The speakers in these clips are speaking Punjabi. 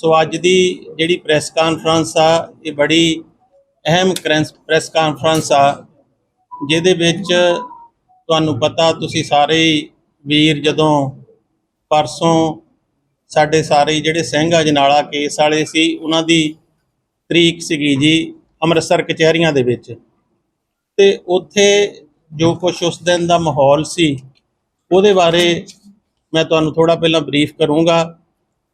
ਸੋ ਅੱਜ ਦੀ ਜਿਹੜੀ ਪ੍ਰੈਸ ਕਾਨਫਰੰਸ ਆ, ਇਹ ਬੜੀ ਅਹਿਮ ਪ੍ਰੈਸ ਕਾਨਫਰੰਸ ਆ, ਜਿਹਦੇ ਵਿੱਚ ਤੁਹਾਨੂੰ ਪਤਾ ਤੁਸੀਂ ਸਾਰੇ ਵੀਰ ਜਦੋਂ ਪਰਸੋਂ ਸਾਡੇ ਸਾਰੇ ਜਿਹੜੇ ਸਿੰਘ ਅਜਨਾਲਾ ਕੇਸ ਵਾਲੇ ਸੀ, ਉਹਨਾਂ ਦੀ ਤਰੀਕ ਸੀਗੀ ਜੀ ਅੰਮ੍ਰਿਤਸਰ ਕਚਹਿਰੀਆਂ ਦੇ ਵਿੱਚ। ਤੇ ਉੱਥੇ ਜੋ ਕੁਝ ਉਸ ਦਿਨ ਦਾ ਮਾਹੌਲ ਸੀ, ਉਹਦੇ ਬਾਰੇ ਮੈਂ ਤੁਹਾਨੂੰ ਥੋੜਾ ਪਹਿਲਾਂ ਬਰੀਫ ਕਰੂੰਗਾ।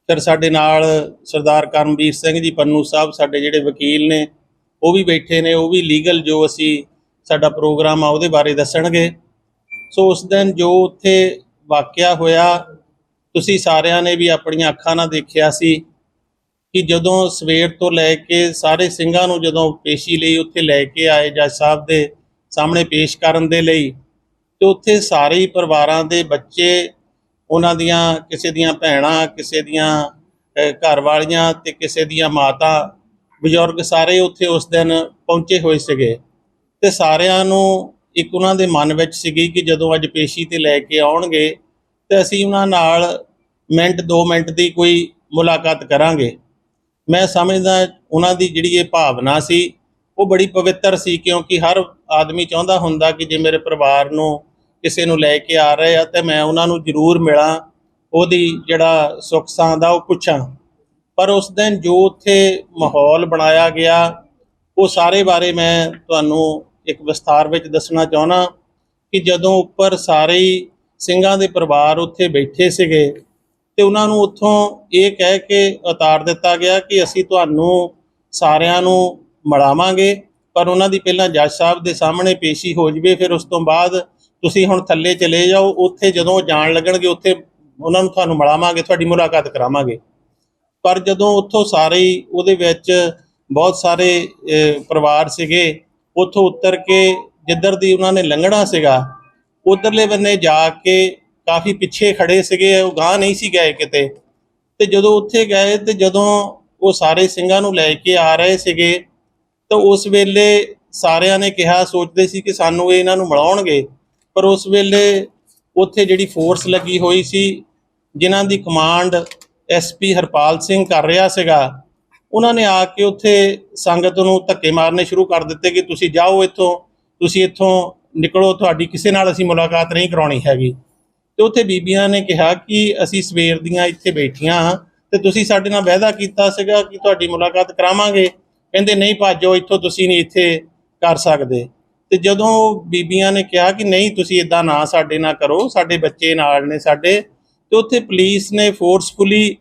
ਫਿਰ ਸਾਡੇ ਨਾਲ ਸਰਦਾਰ ਕਰਮਵੀਰ ਸਿੰਘ ਜੀ, ਪੰਨੂ ਸਾਹਿਬ ਸਾਡੇ ਜਿਹੜੇ ਵਕੀਲ ਨੇ, ਉਹ ਵੀ ਬੈਠੇ ਨੇ, ਉਹ ਵੀ ਲੀਗਲ ਜੋ ਅਸੀਂ ਸਾਡਾ ਪ੍ਰੋਗਰਾਮ ਆ ਉਹਦੇ ਬਾਰੇ ਦੱਸਣਗੇ। ਸੋ ਉਸ ਦਿਨ ਜੋ ਉੱਥੇ ਵਾਕਿਆ ਹੋਇਆ, ਤੁਸੀਂ ਸਾਰਿਆਂ ਨੇ ਵੀ ਆਪਣੀਆਂ ਅੱਖਾਂ ਨਾਲ ਦੇਖਿਆ ਸੀ ਕਿ ਜਦੋਂ ਸਵੇਰ ਤੋਂ ਲੈ ਕੇ ਸਾਰੇ ਸਿੰਘਾਂ ਨੂੰ ਜਦੋਂ ਪੇਸ਼ੀ ਲਈ ਉੱਥੇ ਲੈ ਕੇ ਆਏ ਜੱਜ ਸਾਹਿਬ ਦੇ ਸਾਹਮਣੇ ਪੇਸ਼ ਕਰਨ ਦੇ ਲਈ, ਤੇ ਉੱਥੇ ਸਾਰੇ ਹੀ ਪਰਿਵਾਰਾਂ ਦੇ ਬੱਚੇ ਉਹਨਾਂ ਦੀਆਂ ਕਿਸੇ ਦੀਆਂ ਭੈਣਾਂ ਕਿਸੇ ਦੀਆਂ ਅਹ, ਘਰ ਵਾਲੀਆਂ ਤੇ ਕਿਸੇ ਦੀਆਂ ਮਾਤਾ ਬਜ਼ੁਰਗ ਸਾਰੇ ਉੱਥੇ ਉਸ ਦਿਨ ਪਹੁੰਚੇ ਹੋਏ ਸੀਗੇ। ਤੇ ਸਾਰਿਆਂ ਨੂੰ ਇੱਕ ਉਹਨਾਂ ਦੇ ਮਨ ਵਿੱਚ ਸੀਗੀ ਕਿ ਜਦੋਂ ਅੱਜ ਪੇਸ਼ੀ ਤੇ ਲੈ ਕੇ ਆਉਣਗੇ ਤੇ ਅਸੀਂ ਉਹਨਾਂ ਨਾਲ ਮਿੰਟ 2 ਮਿੰਟ ਦੀ ਕੋਈ ਮੁਲਾਕਾਤ ਕਰਾਂਗੇ। ਮੈਂ ਸਮਝਦਾ ਉਹਨਾਂ ਦੀ ਜਿਹੜੀ ਇਹ ਭਾਵਨਾ ਸੀ ਉਹ ਬੜੀ ਪਵਿੱਤਰ ਸੀ ਕਿਉਂਕਿ ਹਰ ਆਦਮੀ ਚਾਹੁੰਦਾ ਹੁੰਦਾ ਕਿ ਜੇ ਮੇਰੇ ਪਰਿਵਾਰ ਨੂੰ ਕਿਸੇ ਨੂੰ ਲੈ ਕੇ ਆ ਰਹੇ ਆ ਤੇ ਮੈਂ ਉਹਨਾਂ ਨੂੰ ਜ਼ਰੂਰ ਮਿਲਾਂ, ਉਹਦੀ ਜਿਹੜਾ ਸੁੱਖ ਸਾਂਦ ਆ ਉਹ ਪੁੱਛਾਂ। ਪਰ ਉਸ ਦਿਨ ਜੋ ਉੱਥੇ ਮਾਹੌਲ ਬਣਾਇਆ ਗਿਆ, ਉਹ ਸਾਰੇ ਬਾਰੇ ਮੈਂ ਤੁਹਾਨੂੰ ਇੱਕ ਵਿਸਥਾਰ ਵਿੱਚ ਦੱਸਣਾ ਚਾਹੁੰਦਾ ਕਿ ਜਦੋਂ ਉੱਪਰ ਸਾਰੇ ਹੀ ਸਿੰਘਾਂ ਦੇ ਪਰਿਵਾਰ ਉੱਥੇ ਬੈਠੇ ਸੀਗੇ, ਤੇ ਉਹਨਾਂ ਨੂੰ ਉੱਥੋਂ ਇਹ ਕਹਿ ਕੇ ਉਤਾਰ ਦਿੱਤਾ ਗਿਆ ਕਿ ਅਸੀਂ ਤੁਹਾਨੂੰ ਸਾਰਿਆਂ ਨੂੰ ਮਿਲਾਵਾਂਗੇ, ਪਰ ਉਹਨਾਂ ਦੀ ਪਹਿਲਾਂ ਜੱਜ ਸਾਹਿਬ ਦੇ ਸਾਹਮਣੇ ਪੇਸ਼ੀ ਹੋ ਜਵੇ, ਫਿਰ ਉਸ ਤੋਂ ਬਾਅਦ ਤੁਸੀਂ ਹੁਣ ਥੱਲੇ ਚਲੇ ਜਾਓ, ਉੱਥੇ ਜਦੋਂ ਉਹ ਜਾਣ ਲੱਗਣਗੇ, ਉੱਥੇ ਉਹਨਾਂ ਨੂੰ ਤੁਹਾਨੂੰ ਮਿਲਾਵਾਂਗੇ, ਤੁਹਾਡੀ ਮੁਲਾਕਾਤ ਕਰਾਵਾਂਗੇ। ਪਰ ਜਦੋਂ ਉੱਥੋਂ ਸਾਰੇ ਹੀ, ਉਹਦੇ ਵਿੱਚ ਬਹੁਤ ਸਾਰੇ ਪਰਿਵਾਰ ਸੀਗੇ, ਉੱਥੋਂ ਉਤਰ ਕੇ ਜਿੱਧਰ ਦੀ ਉਹਨਾਂ ਨੇ ਲੰਘਣਾ ਸੀਗਾ, ਉਧਰਲੇ ਬੰਨੇ ਜਾ ਕੇ ਕਾਫੀ ਪਿੱਛੇ ਖੜੇ ਸੀਗੇ, ਉਹ ਗਾਂ ਨਹੀਂ ਸੀ ਗਏ ਕਿਤੇ। ਤੇ ਜਦੋਂ ਉੱਥੇ ਗਏ, ਤੇ ਜਦੋਂ ਉਹ ਸਾਰੇ ਸਿੰਘਾਂ ਨੂੰ ਲੈ ਕੇ ਆ ਰਹੇ ਸੀਗੇ, ਤਾਂ ਉਸ ਵੇਲੇ ਸਾਰਿਆਂ ਨੇ ਕਿਹਾ, ਸੋਚਦੇ ਸੀ ਕਿ ਸਾਨੂੰ ਇਹ ਇਹਨਾਂ ਨੂੰ ਮਿਲਾਉਣਗੇ। ਪਰ ਉਸ ਵੇਲੇ ਉੱਥੇ ਜਿਹੜੀ ਫੋਰਸ ਲੱਗੀ ਹੋਈ ਸੀ, ਜਿਨ੍ਹਾਂ ਦੀ ਕਮਾਂਡ ਐਸਪੀ ਹਰਪਾਲ ਸਿੰਘ ਕਰ ਰਿਹਾ ਸੀਗਾ, ਉਹਨਾਂ ਨੇ ਆ ਕੇ ਉੱਥੇ ਸੰਗਤ ਨੂੰ ਧੱਕੇ ਮਾਰਨੇ ਸ਼ੁਰੂ ਕਰ ਦਿੱਤੇ ਕਿ ਤੁਸੀਂ ਜਾਓ ਇੱਥੋਂ, ਤੁਸੀਂ ਇੱਥੋਂ ਨਿਕਲੋ, ਤੁਹਾਡੀ ਕਿਸੇ ਨਾਲ ਅਸੀਂ ਮੁਲਾਕਾਤ ਨਹੀਂ ਕਰਾਉਣੀ ਹੈਗੀ। ਤੇ ਉੱਥੇ ਬੀਬੀਆਂ ਨੇ ਕਿਹਾ ਕਿ ਅਸੀਂ ਸਵੇਰ ਦੀਆਂ ਇੱਥੇ ਬੈਠੀਆਂ ਹਾਂ ਤੇ ਤੁਸੀਂ ਸਾਡੇ ਨਾਲ ਵਾਅਦਾ ਕੀਤਾ ਸੀਗਾ ਕਿ ਤੁਹਾਡੀ ਮੁਲਾਕਾਤ ਕਰਾਵਾਂਗੇ। ਕਹਿੰਦੇ, ਨਹੀਂ ਭਾਜੋ, ਇੱਥੋਂ ਤੁਸੀਂ ਨਹੀਂ ਇੱਥੇ ਕਰ ਸਕਦੇ। ਤੇ ਜਦੋਂ ਬੀਬੀਆਂ ਨੇ ਕਿਹਾ ਕਿ ਨਹੀਂ ਤੁਸੀਂ ਇਦਾਂ ਨਾ ਸਾਡੇ ਨਾਲ ਕਰੋ ਸਾਡੇ ਬੱਚੇ ਨਾਲ ਨੇ ਸਾਡੇ ਤੇ ਉੱਥੇ ਪੁਲਿਸ ਨੇ ਫੋਰਸਫੁਲੀ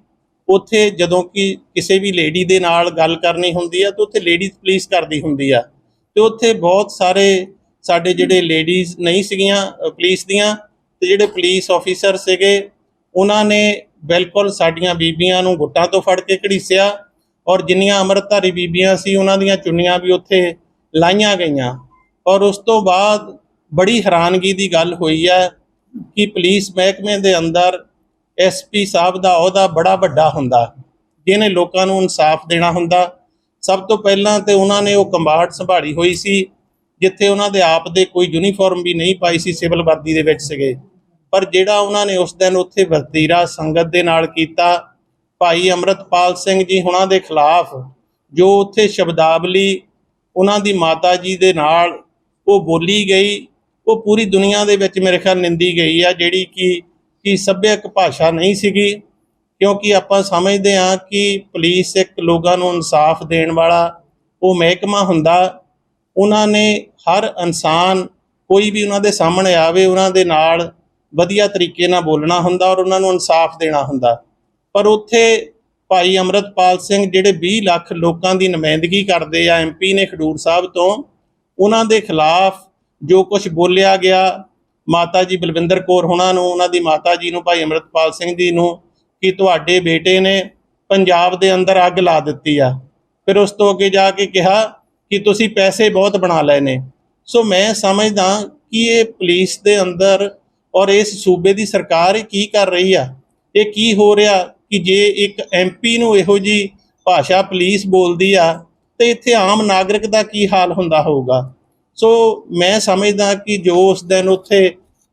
ਉੱਥੇ ਜਦੋਂ ਕਿ ਕਿਸੇ ਵੀ ਲੇਡੀ ਦੇ ਨਾਲ ਗੱਲ ਕਰਨੀ ਹੁੰਦੀ ਆ ਤਾਂ ਉੱਥੇ ਲੇਡੀਜ਼ ਪੁਲਿਸ ਕਰਦੀ ਹੁੰਦੀ ਆ। ਤੇ ਉੱਥੇ ਬਹੁਤ ਸਾਰੇ ਸਾਡੇ ਜਿਹੜੇ ਲੇਡੀਜ਼ ਨਹੀਂ ਸੀਗੀਆਂ ਅ, ਪੁਲਿਸ ਦੀਆਂ ਤੇ ਜਿਹੜੇ ਪੁਲਿਸ ਆਫੀਸਰ ਸੀਗੇ ਉਹਨਾਂ ਨੇ ਬਿਲਕੁਲ ਸਾਡੀਆਂ ਬੀਬੀਆਂ ਨੂੰ ਗੁੱਟਾਂ ਤੋਂ ਫੜ ਕੇ ਘੜੀਸਿਆ ਔਰ ਜਿੰਨੀਆਂ ਅੰਮ੍ਰਿਤਧਾਰੀ ਬੀਬੀਆਂ ਸੀ ਉਹਨਾਂ ਦੀਆਂ ਚੁੰਨੀਆਂ ਵੀ ਉੱਥੇ ਲਾਈਆਂ ਗਈਆਂ। ਔਰ ਉਸ ਤੋਂ ਬਾਅਦ ਬੜੀ ਹੈਰਾਨਗੀ ਦੀ ਗੱਲ ਹੋਈ ਹੈ ਕਿ ਪੁਲਿਸ ਮਹਿਕਮੇ ਦੇ ਅੰਦਰ ਐਸਪੀ ਸਾਹਿਬ ਦਾ ਅਹੁਦਾ ਬੜਾ ਵੱਡਾ ਹੁੰਦਾ। ਜਿਹਨੇ ਲੋਕਾਂ ਨੂੰ ਇਨਸਾਫ ਦੇਣਾ ਹੁੰਦਾ। ਸਭ ਤੋਂ ਪਹਿਲਾਂ ਤੇ ਉਹਨਾਂ ਨੇ ਉਹ ਕੰਬਾਟ ਸੰਭਾਲੀ ਹੋਈ ਸੀ, ਜਿੱਥੇ ਉਹਨਾਂ ਦੇ ਆਪ ਦੇ ਕੋਈ ਯੂਨੀਫਾਰਮ ਵੀ ਨਹੀਂ ਪਾਈ ਸੀ ਸਿਵਲ ਵਰਦੀ ਦੇ ਵਿੱਚ ਸੀਗੇ। ਪਰ ਜਿਹੜਾ ਉਹਨਾਂ ਨੇ ਉਸ ਦਿਨ ਉੱਥੇ ਵਤੀਰਾ ਸੰਗਤ ਦੇ ਨਾਲ ਕੀਤਾ, ਭਾਈ ਅਮਰਤਪਾਲ ਸਿੰਘ ਜੀ ਉਹਨਾਂ ਦੇ ਖਿਲਾਫ, ਜੋ ਉੱਥੇ ਸ਼ਬਦਾਵਲੀ ਉਹਨਾਂ ਦੀ ਮਾਤਾ ਜੀ ਦੇ ਨਾਲ ਉਹ ਬੋਲੀ ਗਈ, ਉਹ ਪੂਰੀ ਦੁਨੀਆ ਦੇ ਵਿੱਚ ਮੇਰੇ ਖਿਆਲ ਨਿੰਦੀ ਗਈ ਆ, ਜਿਹੜੀ ਕਿ ਕਿ ਸੱਭਿਅਕ ਭਾਸ਼ਾ ਨਹੀਂ ਸੀਗੀ, ਕਿਉਂਕਿ ਆਪਾਂ ਸਮਝਦੇ ਹਾਂ ਕਿ ਪੁਲਿਸ ਇੱਕ ਲੋਕਾਂ ਨੂੰ ਇਨਸਾਫ ਦੇਣ ਵਾਲਾ ਉਹ ਮਹਿਕਮਾ ਹੁੰਦਾ, ਉਹਨਾਂ ਨੇ ਹਰ ਇਨਸਾਨ ਕੋਈ ਵੀ ਉਹਨਾਂ ਦੇ ਸਾਹਮਣੇ ਆਵੇ, ਉਹਨਾਂ ਦੇ ਨਾਲ ਵਧੀਆ ਤਰੀਕੇ ਨਾਲ ਬੋਲਣਾ ਹੁੰਦਾ ਔਰ ਉਹਨਾਂ ਨੂੰ ਇਨਸਾਫ ਦੇਣਾ ਹੁੰਦਾ। ਪਰ ਉੱਥੇ ਭਾਈ ਅਮਰਤਪਾਲ ਸਿੰਘ ਜਿਹੜੇ 20 ਲੱਖ ਲੋਕਾਂ ਦੀ ਨੁਮਾਇੰਦਗੀ ਕਰਦੇ ਆ ਐਮਪੀ ਨੇ ਖਡੂਰ ਸਾਹਿਬ ਤੋਂ ਉਹਨਾਂ ਦੇ ਖਿਲਾਫ ਜੋ ਕੁਝ ਬੋਲਿਆ ਗਿਆ, ਮਾਤਾ ਜੀ ਬਲਵਿੰਦਰ ਕੌਰ ਹੁਣਾਂ ਨੂੰ, ਉਹਨਾਂ ਦੀ ਮਾਤਾ ਜੀ ਨੂੰ, ਭਾਈ ਅਮਰਤਪਾਲ ਸਿੰਘ ਜੀ ਨੂੰ, ਕਿ ਤੁਹਾਡੇ ਬੇਟੇ ਨੇ ਪੰਜਾਬ ਦੇ ਅੰਦਰ ਅੱਗ ਲਾ ਦਿੱਤੀ ਆ। ਫਿਰ ਉਸ ਤੋਂ ਅੱਗੇ ਜਾ ਕੇ ਕਿਹਾ ਕਿ ਤੁਸੀਂ ਪੈਸੇ ਬਹੁਤ ਬਣਾ ਲਏ ਨੇ। ਸੋ ਮੈਂ ਸਮਝਦਾ ਕਿ ਇਹ ਪੁਲਿਸ ਦੇ ਅੰਦਰ ਔਰ ਇਸ ਸੂਬੇ ਦੀ ਸਰਕਾਰ ਇਹ ਕੀ ਕਰ ਰਹੀ ਆ? ਇਹ ਕੀ ਹੋ ਰਿਹਾ ਕਿ ਜੇ ਇੱਕ ਐਮਪੀ ਨੂੰ ਇਹੋ ਜੀ ਭਾਸ਼ਾ ਪੁਲਿਸ ਬੋਲਦੀ ਆ ਤੇ ਇੱਥੇ ਆਮ ਨਾਗਰਿਕ ਦਾ ਕੀ ਹਾਲ ਹੁੰਦਾ ਹੋਊਗਾ? ਸੋ ਮੈਂ ਸਮਝਦਾ ਕਿ ਜੋ ਉਸ ਦਿਨ ਉੱਥੇ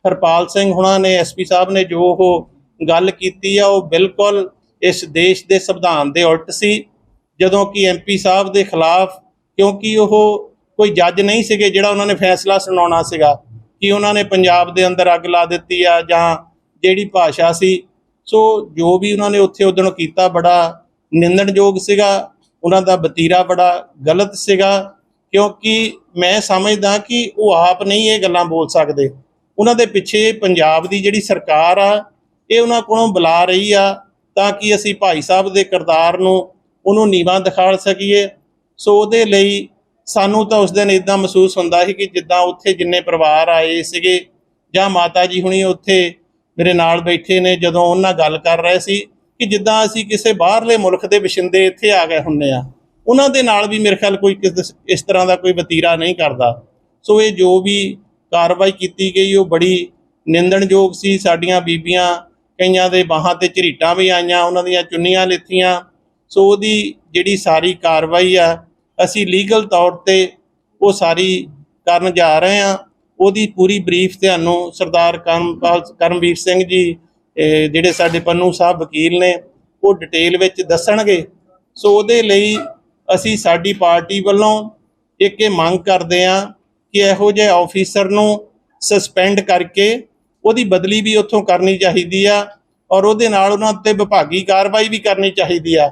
ਹਰਪਾਲ ਸਿੰਘ ਹੁਣਾਂ ਨੇ ਐਸਪੀ ਸਾਹਿਬ ਨੇ ਜੋ ਉਹ ਗੱਲ ਕੀਤੀ ਆ, ਉਹ ਬਿਲਕੁਲ ਇਸ ਦੇਸ਼ ਦੇ ਸੰਵਿਧਾਨ ਦੇ ਉਲਟ ਸੀ। ਜਦੋਂ ਕਿ ਐਮਪੀ ਸਾਹਿਬ ਦੇ ਖਿਲਾਫ, ਕਿਉਂਕਿ ਉਹ ਕੋਈ ਜੱਜ ਨਹੀਂ ਸੀਗੇ ਜਿਹੜਾ ਉਹਨਾਂ ਨੇ ਫੈਸਲਾ ਸੁਣਾਉਣਾ ਸੀਗਾ ਕਿ ਉਹਨਾਂ ਨੇ ਪੰਜਾਬ ਦੇ ਅੰਦਰ ਅੱਗ ਲਾ ਦਿੱਤੀ ਆ ਜਾਂ ਜਿਹੜੀ ਭਾਸ਼ਾ ਸੀ। ਸੋ ਜੋ ਵੀ ਉਹਨਾਂ ਨੇ ਉੱਥੇ ਉਦੋਂ ਕੀਤਾ ਬੜਾ ਨਿੰਦਣਯੋਗ ਸੀਗਾ। ਉਹਨਾਂ ਦਾ ਬਤੀਰਾ ਬੜਾ ਗਲਤ ਸੀਗਾ, ਕਿਉਂਕਿ ਮੈਂ ਸਮਝਦਾ ਕਿ ਉਹ ਆਪ ਨਹੀਂ ਇਹ ਗੱਲਾਂ ਬੋਲ ਸਕਦੇ। ਉਹਨਾਂ ਦੇ ਪਿੱਛੇ ਪੰਜਾਬ ਦੀ ਜਿਹੜੀ ਸਰਕਾਰ ਆ, ਇਹ ਉਹਨਾਂ ਕੋਲੋਂ ਬੁਲਾ ਰਹੀ ਆ ਤਾਂ ਕਿ ਅਸੀਂ ਭਾਈ ਸਾਹਿਬ ਦੇ ਕਿਰਦਾਰ ਨੂੰ ਉਹਨੂੰ ਨੀਵਾਂ ਦਿਖਾ ਸਕੀਏ। ਸੋ ਉਹਦੇ ਲਈ ਸਾਨੂੰ ਤਾਂ ਉਸ ਦਿਨ ਇਦਾਂ ਮਹਿਸੂਸ ਹੁੰਦਾ ਸੀ ਕਿ ਜਿੱਦਾਂ ਉੱਥੇ ਜਿੰਨੇ ਪਰਿਵਾਰ ਆਏ ਸੀਗੇ ਜਾਂ ਮਾਤਾ ਜੀ ਹੁਣੀ ਉੱਥੇ ਮੇਰੇ ਨਾਲ ਬੈਠੇ ਨੇ, ਜਦੋਂ ਉਹਨਾਂ ਨਾਲ ਗੱਲ ਕਰ ਰਹੇ ਸੀ ਕਿ ਜਿੱਦਾਂ ਅਸੀਂ ਕਿਸੇ ਬਾਹਰਲੇ ਮੁਲਕ ਦੇ ਵਸਿੰਦੇ ਇੱਥੇ ਆ ਗਏ ਹੁੰਨੇ ਆ, ਉਹਨਾਂ ਦੇ ਨਾਲ ਵੀ ਮੇਰੇ ਖਿਆਲ ਕੋਈ ਕਿਸ- ਇਸ ਤਰ੍ਹਾਂ ਦਾ ਕੋਈ ਵਤੀਰਾ ਨਹੀਂ ਕਰਦਾ। ਸੋ ਇਹ ਜੋ ਵੀ ਕਾਰਵਾਈ ਕੀਤੀ ਗਈ, ਉਹ ਬੜੀ ਨਿੰਦਣਯੋਗ ਸੀ। ਸਾਡੀਆਂ ਬੀਬੀਆਂ ਕਈਆਂ ਦੇ ਬਾਹਾਂ ਤੇ ਝਰੀਟਾਂ ਵੀ ਆਈਆਂ, ਉਹਨਾਂ ਦੀਆਂ ਚੁੰਨੀਆਂ ਲਿੱਥੀਆਂ ਸੋ ਉਹਦੀ ਜਿਹੜੀ ਸਾਰੀ ਕਾਰਵਾਈ ਆ, ਅਸੀਂ ਲੀਗਲ ਤੌਰ ਤੇ ਉਹ ਸਾਰੀ ਕਰਨ ਜਾ ਰਹੇ ਹਾਂ। ਉਹਦੀ ਪੂਰੀ ਬਰੀਫ ਤੁਹਾਨੂੰ ਸਰਦਾਰ ਕਰਮਪਾਲ ਕਰਮਵੀਰ ਸਿੰਘ ਜੀ ਜਿਹੜੇ ਸਾਡੇ ਪੰਨੂ ਸਾਹਿਬ ਵਕੀਲ ਨੇ, ਉਹ ਡਿਟੇਲ ਵਿੱਚ ਦੱਸਣਗੇ। ਸੋ ਉਹਦੇ ਲਈ ਅਸੀਂ ਸਾਡੀ ਪਾਰਟੀ ਵੱਲੋਂ ਇੱਕ ਇਹ ਮੰਗ ਕਰਦੇ ਹਾਂ ਕਿ ਇਹੋ ਜਿਹੇ ਆਫੀਸਰ ਨੂੰ ਸਸਪੈਂਡ ਕਰਕੇ ਉਹਦੀ ਬਦਲੀ ਵੀ ਉੱਥੋਂ ਕਰਨੀ ਚਾਹੀਦੀ ਆ ਔਰ ਉਹਦੇ ਨਾਲ ਉਹਨਾਂ ਤੇ ਵਿਭਾਗੀ ਕਾਰਵਾਈ ਵੀ ਕਰਨੀ ਚਾਹੀਦੀ ਆ,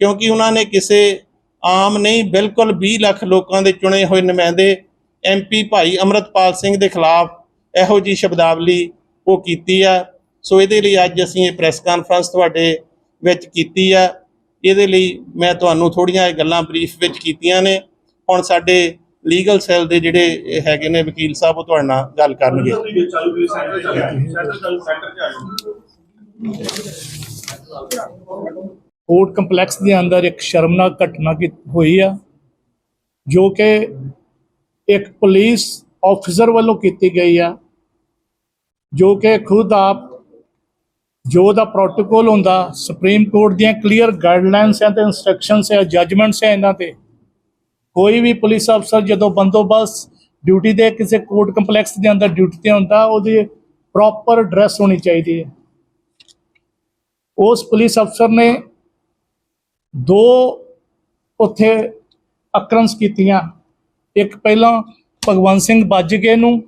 ਕਿਉਂਕਿ ਉਹਨਾਂ ਨੇ ਕਿਸੇ ਆਮ ਨਹੀਂ, ਬਿਲਕੁਲ 20 ਲੱਖ ਲੋਕਾਂ ਦੇ ਚੁਣੇ ਹੋਏ ਨੁਮਾਇੰਦੇ ਐਮਪੀ ਭਾਈ ਅਮਰਤਪਾਲ ਸਿੰਘ ਦੇ ਖਿਲਾਫ ਇਹੋ ਜੀ ਸ਼ਬਦਾਵਲੀ ਉਹ ਕੀਤੀ ਆ। ਸੋ ਇਹਦੇ ਲਈ ਅੱਜ ਅਸੀਂ ਇਹ ਪ੍ਰੈਸ ਕਾਨਫਰੰਸ ਤੁਹਾਡੇ ਵਿੱਚ ਕੀਤੀ ਆ। ਇਹਦੇ ਲਈ ਮੈਂ ਤੁਹਾਨੂੰ ਥੋੜੀਆਂ ਇਹ ਗੱਲਾਂ ਬਰੀਫ ਵਿੱਚ ਕੀਤੀਆਂ ਨੇ। ਹੁਣ ਸਾਡੇ ਲੀਗਲ ਸੈੱਲ ਦੇ ਜਿਹੜੇ ਹੈਗੇ ਨੇ ਵਕੀਲ ਸਾਹਿਬ, ਉਹ ਤੁਹਾਡੇ ਨਾਲ ਗੱਲ ਕਰਨਗੇ। ਕੋਰਟ ਕੰਪਲੈਕਸ ਦੇ ਅੰਦਰ ਇੱਕ ਸ਼ਰਮਨਾਕ ਘਟਨਾ ਕੀ ਹੋਈ ਆ, ਜੋ ਕਿ ਇੱਕ ਪੁਲਿਸ ਆਫੀਸਰ ਵੱਲੋਂ ਕੀਤੀ ਗਈ ਆ, ਜੋ ਕਿ ਖੁਦ ਆਪ ਜੋ ਦਾ ਪ੍ਰੋਟੋਕੋਲ ਹੁੰਦਾ ਸੁਪਰੀਮ ਕੋਰਟ ਦੀਆਂ ਕਲੀਅਰ ਗਾਈਡਲਾਈਨਸ ਹੈ ਤੇ ਇਨਸਟਰਕਸ਼ਨਸ ਹੈ ਜਜਮੈਂਟਸ ਹੈ ਇਹਨਾਂ ਤੇ। ਕੋਈ ਵੀ ਪੁਲਿਸ ਅਫਸਰ ਜਦੋਂ ਬੰਦੋਬਸਤ ਡਿਊਟੀ ਦੇ ਕਿਸੇ ਕੋਰਟ ਕੰਪਲੈਕਸ ਦੇ ਅੰਦਰ ਡਿਊਟੀ ਤੇ ਹੁੰਦਾ, ਉਹਦੀ ਪ੍ਰੋਪਰ ਡਰੈਸ ਹੋਣੀ ਚਾਹੀਦੀ ਹੈ। ਉਸ ਪੁਲਿਸ ਅਫਸਰ ਨੇ ਦੋ ਉੱਥੇ ਅਕਰੰਸ ਕੀਤੀਆਂ। ਇੱਕ ਪਹਿਲਾਂ ਭਗਵੰਤ ਸਿੰਘ ਬਾਜਗੇ ਨੂੰ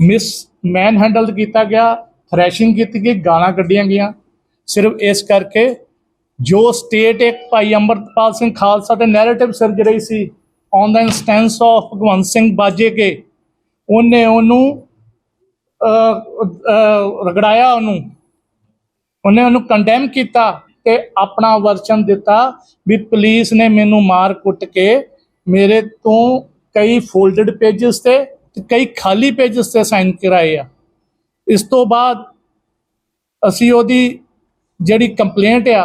ਮਿਸ ਮੈਨ ਹੈਂਡਲ ਕੀਤਾ ਗਿਆ ਥ੍ਰੈਸ਼ਿੰਗ ਕੀਤੀ ਗਈ, ਗਾਲਾਂ ਕੱਢੀਆਂ ਗਈਆਂ। ਸਿਰਫ ਇਸ ਕਰਕੇ ਜੋ ਸਟੇਟ ਇੱਕ ਭਾਈ ਅੰਮ੍ਰਿਤਪਾਲ ਸਿੰਘ ਖਾਲਸਾ ਦੇ ਨੈਰੇਟਿਵ ਸਰਜਰੀ ਸੀ ਔਨ ਦਾ instance of Bhagwant Singh Bajeke ਉਹਨੇ ਉਹਨੂੰ ਰਗੜਾਇਆ ਉਹਨੂੰ। ਉਹਨੇ ਉਹਨੂੰ ਕੰਡੈਮ ਕੀਤਾ ਤੇ ਆਪਣਾ ਵਰਚਨ ਦਿੱਤਾ ਵੀ ਪੁਲਿਸ ਨੇ ਮੈਨੂੰ ਮਾਰ ਕੁੱਟ ਕੇ ਮੇਰੇ ਤੋਂ ਕਈ ਫੋਲਡਡ ਪੇजेस ਤੇ ਕਈ ਖਾਲੀ ਪੇजेस ਤੇ ਸਾਈਨ ਕਰਾਏ ਆ। ਇਸ ਤੋਂ ਬਾਅਦ ਅਸੀਂ ਉਹਦੀ ਜਿਹੜੀ ਕੰਪਲੇਂਟ ਆ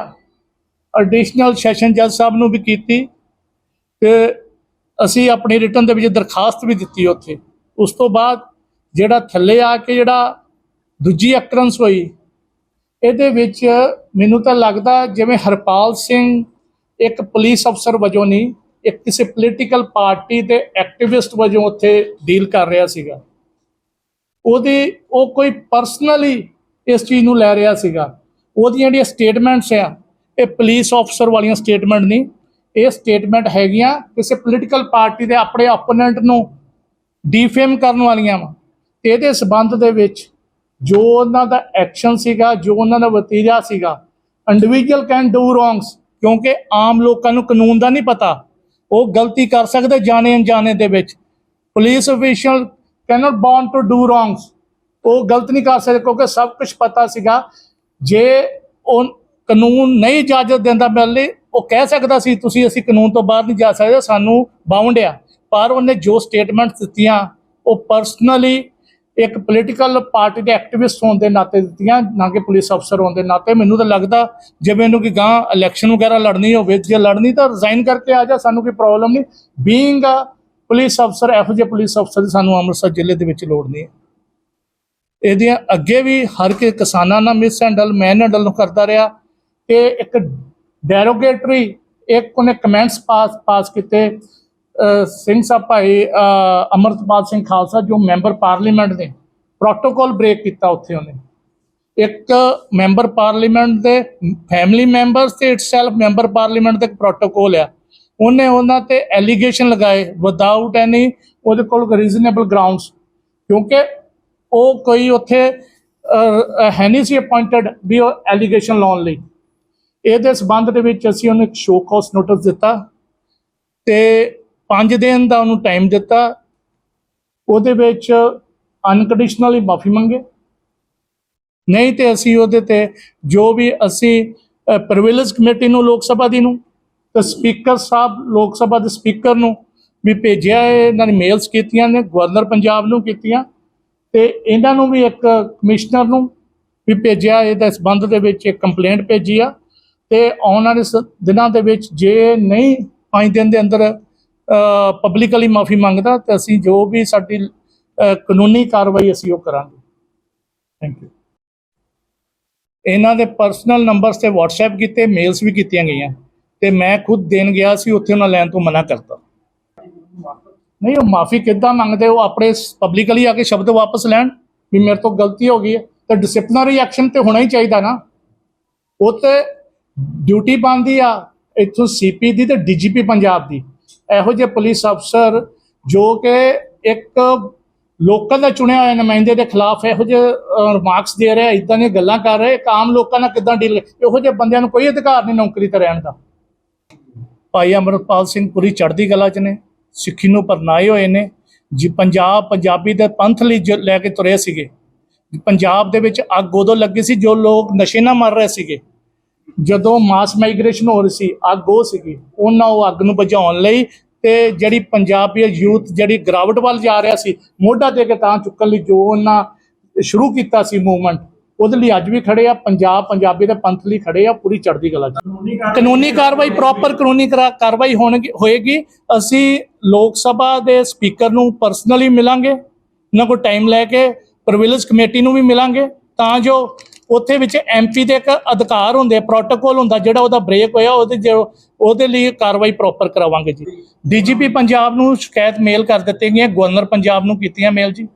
ਐਡੀਸ਼ਨਲ ਸੈਸ਼ਨ ਜੱਜ ਸਾਹਿਬ ਨੂੰ ਵੀ ਕੀਤੀ ਤੇ ਅਸੀਂ ਆਪਣੀ ਰਿਟਰਨ ਦੇ ਵਿੱਚ ਦਰਖਾਸਤ ਵੀ ਦਿੱਤੀ ਉੱਥੇ। ਉਸ ਤੋਂ ਬਾਅਦ ਜਿਹੜਾ ਥੱਲੇ ਆ ਕੇ ਜਿਹੜਾ ਦੂਜੀ ਅਕਰੰਸ ਹੋਈ, ਇਹਦੇ ਵਿੱਚ ਮੈਨੂੰ ਤਾਂ ਲੱਗਦਾ ਜਿਵੇਂ ਹਰਪਾਲ ਸਿੰਘ ਇੱਕ ਪੁਲਿਸ ਅਫਸਰ ਵਜੋਂ ਨਹੀਂ, ਇੱਕ ਕਿਸੇ ਪੋਲੀਟੀਕਲ ਪਾਰਟੀ ਦੇ ਐਕਟਿਵਿਸਟ ਵਜੋਂ ਉੱਥੇ ਡੀਲ ਕਰ ਰਿਹਾ ਸੀਗਾ। ਉਹਦੇ ਉਹ ਕੋਈ ਪਰਸਨਲੀ ਇਸ ਚੀਜ਼ ਨੂੰ ਲੈ ਰਿਹਾ ਸੀਗਾ। ਉਹਦੀਆਂ ਜਿਹੜੀਆਂ ਸਟੇਟਮੈਂਟਸ ਆ, ਇਹ ਪੁਲਿਸ ਅਫਸਰ ਵਾਲੀਆਂ ਸਟੇਟਮੈਂਟ ਨਹੀਂ, ਇਹ ਸਟੇਟਮੈਂਟ ਹੈਗੀਆਂ ਕਿਸੇ ਪੋਲੀਟੀਕਲ ਪਾਰਟੀ ਦੇ ਆਪਣੇ ਆਪੋਨੈਂਟ ਨੂੰ ਡੀਫੇਮ ਕਰਨ ਵਾਲੀਆਂ ਵਾ। ਇਹਦੇ ਸਬੰਧ ਦੇ ਵਿੱਚ ਜੋ ਉਹਨਾਂ ਦਾ ਐਕਸ਼ਨ ਸੀਗਾ, ਜੋ ਉਹਨਾਂ ਦਾ ਵਤੀਰਾ ਸੀਗਾ ਇੰਡੀਵਿਜੂਅਲ ਕੈਨ ਡੂ ਰੋਂਗਸ ਕਿਉਂਕਿ ਆਮ ਲੋਕਾਂ ਨੂੰ ਕਾਨੂੰਨ ਦਾ ਨਹੀਂ ਪਤਾ। ਉਹ ਗਲਤੀ ਕਰ ਸਕਦੇ ਜਾਣੇ ਅਣਜਾਣੇ ਦੇ ਵਿੱਚ। Police official cannot born to do wrongs ਉਹ ਗਲਤ ਨਹੀਂ ਕਰ ਸਕਦੇ ਕਿਉਂਕਿ ਸਭ ਕੁਝ ਪਤਾ ਸੀਗਾ। ਜੇ ਉਹ ਕਾਨੂੰਨ ਨਹੀਂ ਇਜਾਜ਼ਤ ਦਿੰਦਾ ਪਹਿਲੇ ਉਹ ਕਹਿ ਸਕਦਾ ਸੀ, ਤੁਸੀਂ ਅਸੀਂ ਕਾਨੂੰਨ ਤੋਂ ਬਾਹਰ ਨਹੀਂ ਜਾ ਸਕਦੇ, ਸਾਨੂੰ ਬਾਉਂਡ ਆ। ਪਰ ਉਹਨੇ ਜੋ ਸਟੇਟਮੈਂਟਸ ਦਿੱਤੀਆਂ, ਉਹ ਪਰਸਨਲੀ ਇੱਕ ਪੋਲੀਟੀਕਲ ਪਾਰਟੀ ਦੇ ਐਕਟਿਵਿਸਟ ਹੋਣ ਦੇ ਨਾਤੇ ਦਿੱਤੀਆਂ, ਨਾ ਕਿ ਪੁਲਿਸ ਅਫਸਰ ਹੋਣ ਦੇ ਨਾਤੇ। ਮੈਨੂੰ ਤਾਂ ਲੱਗਦਾ ਜੇ ਮੈਨੂੰ ਕਿ ਗਾਂ ਇਲੈਕਸ਼ਨ ਵਗੈਰਾ ਲੜਨੀ ਹੋਵੇ, ਜੇ ਲੜਨੀ ਤਾਂ ਰਿਜ਼ਾਈਨ ਕਰਕੇ ਆ ਜਾ, ਸਾਨੂੰ ਕੋਈ ਪ੍ਰੋਬਲਮ ਨਹੀਂ। ਬੀਇੰਗ ਅ ਪੁਲਿਸ ਅਫਸਰ, ਇਹੋ ਜਿਹੇ ਪੁਲਿਸ ਅਫਸਰ ਦੀ ਸਾਨੂੰ ਅੰਮ੍ਰਿਤਸਰ ਜ਼ਿਲ੍ਹੇ ਦੇ ਵਿੱਚ ਲੋੜ ਨਹੀਂ ਹੈ। ਇਹਦੀਆਂ ਅੱਗੇ ਵੀ ਹਰ ਕੇ ਕਿਸਾਨਾਂ ਨਾਲ ਮਿਸ ਹੈਂਡਲ ਮੈਨ ਹੈਂਡਲ ਨੂੰ ਕਰਦਾ ਰਿਹਾ। ਤੇ ਇੱਕ ਡੈਰੋਗੇਟਰੀ ਇੱਕ ਉਹਨੇ ਕਮੈਂਟਸ ਪਾਸ ਪਾਸ ਕੀਤੇ। ਸਿੰਘ ਸਾਹਿਬ ਭਾਈ, ਅਹ ਅਮਰਤਪਾਲ ਸਿੰਘ ਖਾਲਸਾ, ਜੋ ਮੈਂਬਰ ਪਾਰਲੀਮੈਂਟ ਨੇ ਪ੍ਰੋਟੋਕੋਲ ਬ੍ਰੇਕ ਕੀਤਾ ਉੱਥੇ ਉਹਨੇ। ਇੱਕ ਮੈਂਬਰ ਪਾਰਲੀਮੈਂਟ ਦੇ ਫੈਮਿਲੀ ਮੈਂਬਰਸ ਤੇ ਇਟਸੈਲਫ ਮੈਂਬਰ ਪਾਰਲੀਮੈਂਟ ਦਾ ਇੱਕ ਪ੍ਰੋਟੋਕੋਲ ਆ। ਉਹਨੇ ਉਹਨਾਂ ਤੇ ਐਲੀਗੇਸ਼ਨ ਲਗਾਏ ਵਿਦਆਊਟ ਐਨੀ ਉਹਦੇ ਕੋਲ ਰੀਜ਼ਨੇਬਲ ਗਰਾਊਂਡਸ ਕਿਉਂਕਿ ਉਹ ਕੋਈ ਉੱਥੇ ਹੈ ਨਹੀਂ ਸੀ ਅਪਾਇੰਟਡ ਵੀ ਉਹ ਐਲੀਗੇਸ਼ਨ ਲਾਉਣ ਲਈ। ਇਹਦੇ ਸਬੰਧ ਦੇ ਵਿੱਚ ਅਸੀਂ ਉਹਨੂੰ ਇੱਕ ਸ਼ੋਅ ਕਾਸ ਨੋਟਿਸ ਦਿੱਤਾ ਤੇ 5 ਦਿਨ ਦਾ ਉਹਨੂੰ ਟਾਈਮ ਦਿੱਤਾ। ਉਹਦੇ ਵਿੱਚ ਅਨਕੰਡੀਸ਼ਨਲੀ ਮਾਫੀ ਮੰਗੇ। ਨਹੀਂ ਤੇ ਅਸੀਂ ਉਹਦੇ ਤੇ ਜੋ ਵੀ ਅਸੀਂ ਪ੍ਰਿਵਿਲੇਜ ਕਮੇਟੀ ਨੂੰ, ਲੋਕ ਸਭਾ ਦੀ ਨੂੰ ਤੇ ਸਪੀਕਰ ਸਾਹਿਬ, ਲੋਕ ਸਭਾ ਦੇ ਸਪੀਕਰ ਨੂੰ ਵੀ ਭੇਜਿਆ ਇਹਨਾਂ ਨੇ ਮੇਲਸ ਕੀਤੀਆਂ ਨੇ, ਗਵਰਨਰ ਪੰਜਾਬ ਨੂੰ ਕੀਤੀਆਂ ਤੇ ਇਹਨਾਂ ਨੂੰ ਵੀ ਇੱਕ ਕਮਿਸ਼ਨਰ ਨੂੰ ਵੀ ਭੇਜਿਆ, ਇਹਦੇ ਸਬੰਧ ਦੇ ਵਿੱਚ ਇੱਕ ਕੰਪਲੇਂਟ ਭੇਜੀ ਆ ਤੇ ਆਉਣ ਵਾਲੇ ਸ- ਦਿਨਾਂ ਦੇ ਵਿੱਚ ਜੇ ਨਹੀਂ ਪੰਜ ਦਿਨ ਦੇ ਅੰਦਰ ਪਬਲਿਕਲੀ ਮਾਫੀ ਮੰਗਦਾ, ਤੇ ਅਸੀਂ ਜੋ ਵੀ ਸਾਡੀ ਕਾਨੂੰਨੀ ਕਾਰਵਾਈ ਅਸੀਂ ਉਹ ਕਰਾਂਗੇ। ਥੈਂਕ ਯੂ ਇਹਨਾਂ ਦੇ ਪਰਸਨਲ ਨੰਬਰਸ ਤੇ WhatsApp ਕੀਤੇ ਮੇਲਸ ਵੀ ਕੀਤੀਆਂ ਗਈਆਂ। ਤੇ ਮੈਂ ਖੁਦ ਦੇਣ ਗਿਆ ਸੀ, ਉੱਥੇ ਉਹਨਾਂ ਲੈਣ ਤੋਂ ਮਨਾ ਕਰਤਾ। ਨਹੀਂ, ਉਹ ਮਾਫੀ ਕਿੱਦਾਂ ਮੰਗਦੇ? ਉਹ ਆਪਣੇ ਪਬਲਿਕਲੀ ਆ ਕੇ ਸ਼ਬਦ ਵਾਪਸ ਲੈਣ, ਵੀ ਮੇਰੇ ਤੋਂ ਗਲਤੀ ਹੋ ਗਈ ਹੈ। ਤਾਂ ਡਿਸਪਲਿਨਰੀ ਐਕਸ਼ਨ ਤੇ ਹੋਣਾ ਹੀ ਚਾਹੀਦਾ ਨਾ। ਉਹ ਤੇ ਡਿਊਟੀ ਬਣਦੀ ਆ, ਇੱਥੋਂ ਸੀਪੀ ਦੀ ਤੇ ਡੀਜੀਪੀ ਪੰਜਾਬ ਦੀ। ਇਹੋ ਜਿਹੇ ਪੁਲਿਸ ਅਫਸਰ ਜੋ ਕਿ ਇੱਕ ਲੋਕਾਂ ਦਾ ਚੁਣਿਆ ਹੋਇਆ ਨੁਮਾਇੰਦੇ ਦੇ ਖਿਲਾਫ ਇਹੋ ਜਿਹੇ ਰਿਮਾਰਕਸ ਦੇ ਰਿਹਾ ਇਦਾਂ ਦੀਆਂ ਗੱਲਾਂ ਕਰ ਰਹੇ ਇੱਕ ਆਮ ਲੋਕਾਂ ਨਾਲ ਕਿਦਾਂ ਡੀਲ ਇਹੋ ਜਿਹੇ ਬੰਦਿਆਂ ਨੂੰ ਕੋਈ ਅਧਿਕਾਰ ਨਹੀਂ ਨੌਕਰੀ ਤੇ ਰਹਿਣ ਦਾ। ਭਾਈ ਅਮਰਪਾਲ ਸਿੰਘ ਪੂਰੀ ਚੜ੍ਹਦੀ ਕਲਾ ਚ ਨੇ, ਸਿੱਖੀ ਨੂੰ ਪਰਨਾਏ ਹੋਏ ਨੇ, ਜੀ ਪੰਜਾਬ, ਪੰਜਾਬੀ ਦੇ ਪੰਥ ਲਈ ਜੋ ਲੈ ਕੇ ਤੁਰੇ ਸੀਗੇ। ਪੰਜਾਬ ਦੇ ਵਿੱਚ ਅੱਗ ਉਦੋਂ ਲੱਗੀ ਸੀ ਜੋ ਲੋਕ ਨਸ਼ੇ ਨਾਲ ਮਰ ਰਹੇ ਸੀਗੇ। ਜਦੋਂ ਮਾਸ ਮਾਈਗ੍ਰੇਸ਼ਨ ਹੋ ਰਹੀ ਸੀ, ਅੱਗ ਉਹ ਸੀਗੀ। ਉਹਨਾਂ ਉਹ ਅੱਗ ਨੂੰ ਬੁਝਾਉਣ ਲਈ ਤੇ ਜਿਹੜੀ ਪੰਜਾਬੀ ਯੂਥ ਜਿਹੜੀ ਗਰਾਵਟ ਵੱਲ ਜਾ ਰਿਹਾ ਸੀ, ਮੋਢਾ ਦੇ ਕੇ ਤਾਂ ਚੁੱਕਣ ਲਈ ਜੋ ਉਹਨਾਂ ਸ਼ੁਰੂ ਕੀਤਾ ਸੀ ਮੂਵਮੈਂਟ ਉਹਦੇ ਲਈ ਅੱਜ ਵੀ ਖੜੇ ਆ ਪੰਜਾਬ ਪੰਜਾਬੀ ਦੇ ਪੰਥ ਲਈ ਖੜੇ ਆ ਪੂਰੀ ਚੜ੍ਹਦੀ ਕਲਾ ਚ। ਕਾਨੂੰਨੀ ਕਾਰਵਾਈ ਪ੍ਰੋਪਰ ਕਾਨੂੰਨੀ ਕਰਾ- ਕਾਰਵਾਈ ਹੋਣਗੀ ਹੋਏਗੀ। ਅਸੀਂ ਲੋਕ ਸਭਾ ਦੇ ਸਪੀਕਰ ਨੂੰ ਪਰਸਨਲੀ ਮਿਲਾਂਗੇ ਉਹਨਾਂ ਕੋਲ ਟਾਈਮ ਲੈ ਕੇ ਪ੍ਰਿਵਿਲੇਜ ਕਮੇਟੀ ਨੂੰ ਵੀ ਮਿਲਾਂਗੇ ਤਾਂ ਜੋ ਉੱਥੇ ਵਿੱਚ ਐਮਪੀ ਦੇ ਇੱਕ ਅਧਿਕਾਰ ਹੁੰਦੇ ਪ੍ਰੋਟੋਕੋਲ ਹੁੰਦਾ ਜਿਹੜਾ ਉਹਦਾ ਬ੍ਰੇਕ ਹੋਇਆ ਉਹਦੇ ਜੋ ਉਹਦੇ ਲਈ ਕਾਰਵਾਈ ਪ੍ਰੋਪਰ ਕਰਾਵਾਂਗੇ ਜੀ। ਡੀਜੀਪੀ ਪੰਜਾਬ ਨੂੰ ਸ਼ਿਕਾਇਤ ਮੇਲ ਕਰ ਦਿੱਤੀ ਗਈਆਂ ਗਵਰਨਰ ਪੰਜਾਬ ਨੂੰ ਕੀਤੀਆਂ ਮੇਲ ਜੀ।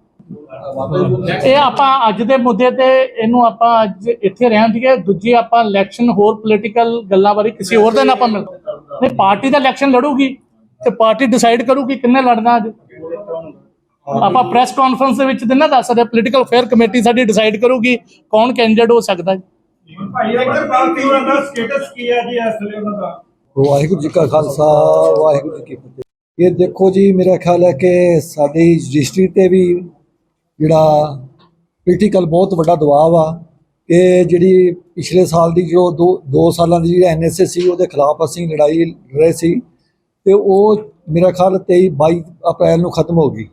ਇਹ ਆਪਾਂ ਅੱਜ ਦੇ ਮੁੱਦੇ ਤੇ ਇਹਨੂੰ ਆਪਾਂ ਅੱਜ ਇੱਥੇ ਰਹਿਣ ਦੀਏ ਦੂਜੀ ਆਪਾਂ ਇਲੈਕਸ਼ਨ ਹੋਰ ਪੋਲੀਟੀਕਲ ਗੱਲਾਂ ਬਾਰੇ ਕਿਸੇ ਹੋਰ ਦਿਨ ਆਪਾਂ ਮਿਲ ਨਹੀਂ, ਪਾਰਟੀ ਦਾ ਇਲੈਕਸ਼ਨ ਲੜੂਗੀ ਤੇ ਪਾਰਟੀ ਡਿਸਾਈਡ ਕਰੂਗੀ ਕਿੰਨੇ ਲੜਨਾ ਅੱਜ। ਆਪਾਂ ਪ੍ਰੈਸ ਕਾਨਫਰੰਸ ਦੇ ਵਿੱਚ ਦਿਨਾ ਦੱਸ ਸਕਦੇ ਪੋਲੀਟੀਕਲ ਅਫੇਅਰ ਕਮੇਟੀ ਸਾਡੀ ਡਿਸਾਈਡ ਕਰੂਗੀ ਕੌਣ ਕੈਂਡੀਡੇਟ ਹੋ ਸਕਦਾ ਭਾਈ ਅਮਰਪਾਲ ਸਿੰਘ ਦਾ ਸਟੇਟਸ ਕੀ ਹੈ। ਜੀ ਇਸ ਵੇਲੇ ਉਹਨਾਂ ਦਾ ਵਾਹਿਗੁਰੂ ਜੀ ਕਾ ਖਾਲਸਾ, ਵਾਹਿਗੁਰੂ ਜੀ ਕੀ ਫਤਿਹ। ਇਹ ਦੇਖੋ ਜੀ, ਮੇਰਾ ਖਿਆਲ ਹੈ ਕਿ ਸਾਡੀ ਰਜਿਸਟਰੀ ਤੇ ਵੀ ਜਿਹੜਾ ਪੋਲੀਟੀਕਲ ਬਹੁਤ ਵੱਡਾ ਦਬਾਅ ਆ। ਕਿ ਜਿਹੜੀ ਪਿਛਲੇ ਸਾਲ ਦੀ ਜੋ ਦੋ ਦੋ ਸਾਲਾਂ ਦੀ ਜਿਹੜੀ ਐਨਐਸਏ ਸੀ, ਉਹਦੇ ਖਿਲਾਫ ਅਸੀਂ ਲੜਾਈ ਲੜ ਰਹੇ ਸੀ ਤੇ ਉਹ ਮੇਰਾ ਖਿਆਲ 23 22 ਅਪ੍ਰੈਲ ਨੂੰ ਖਤਮ ਹੋ ਗਈ।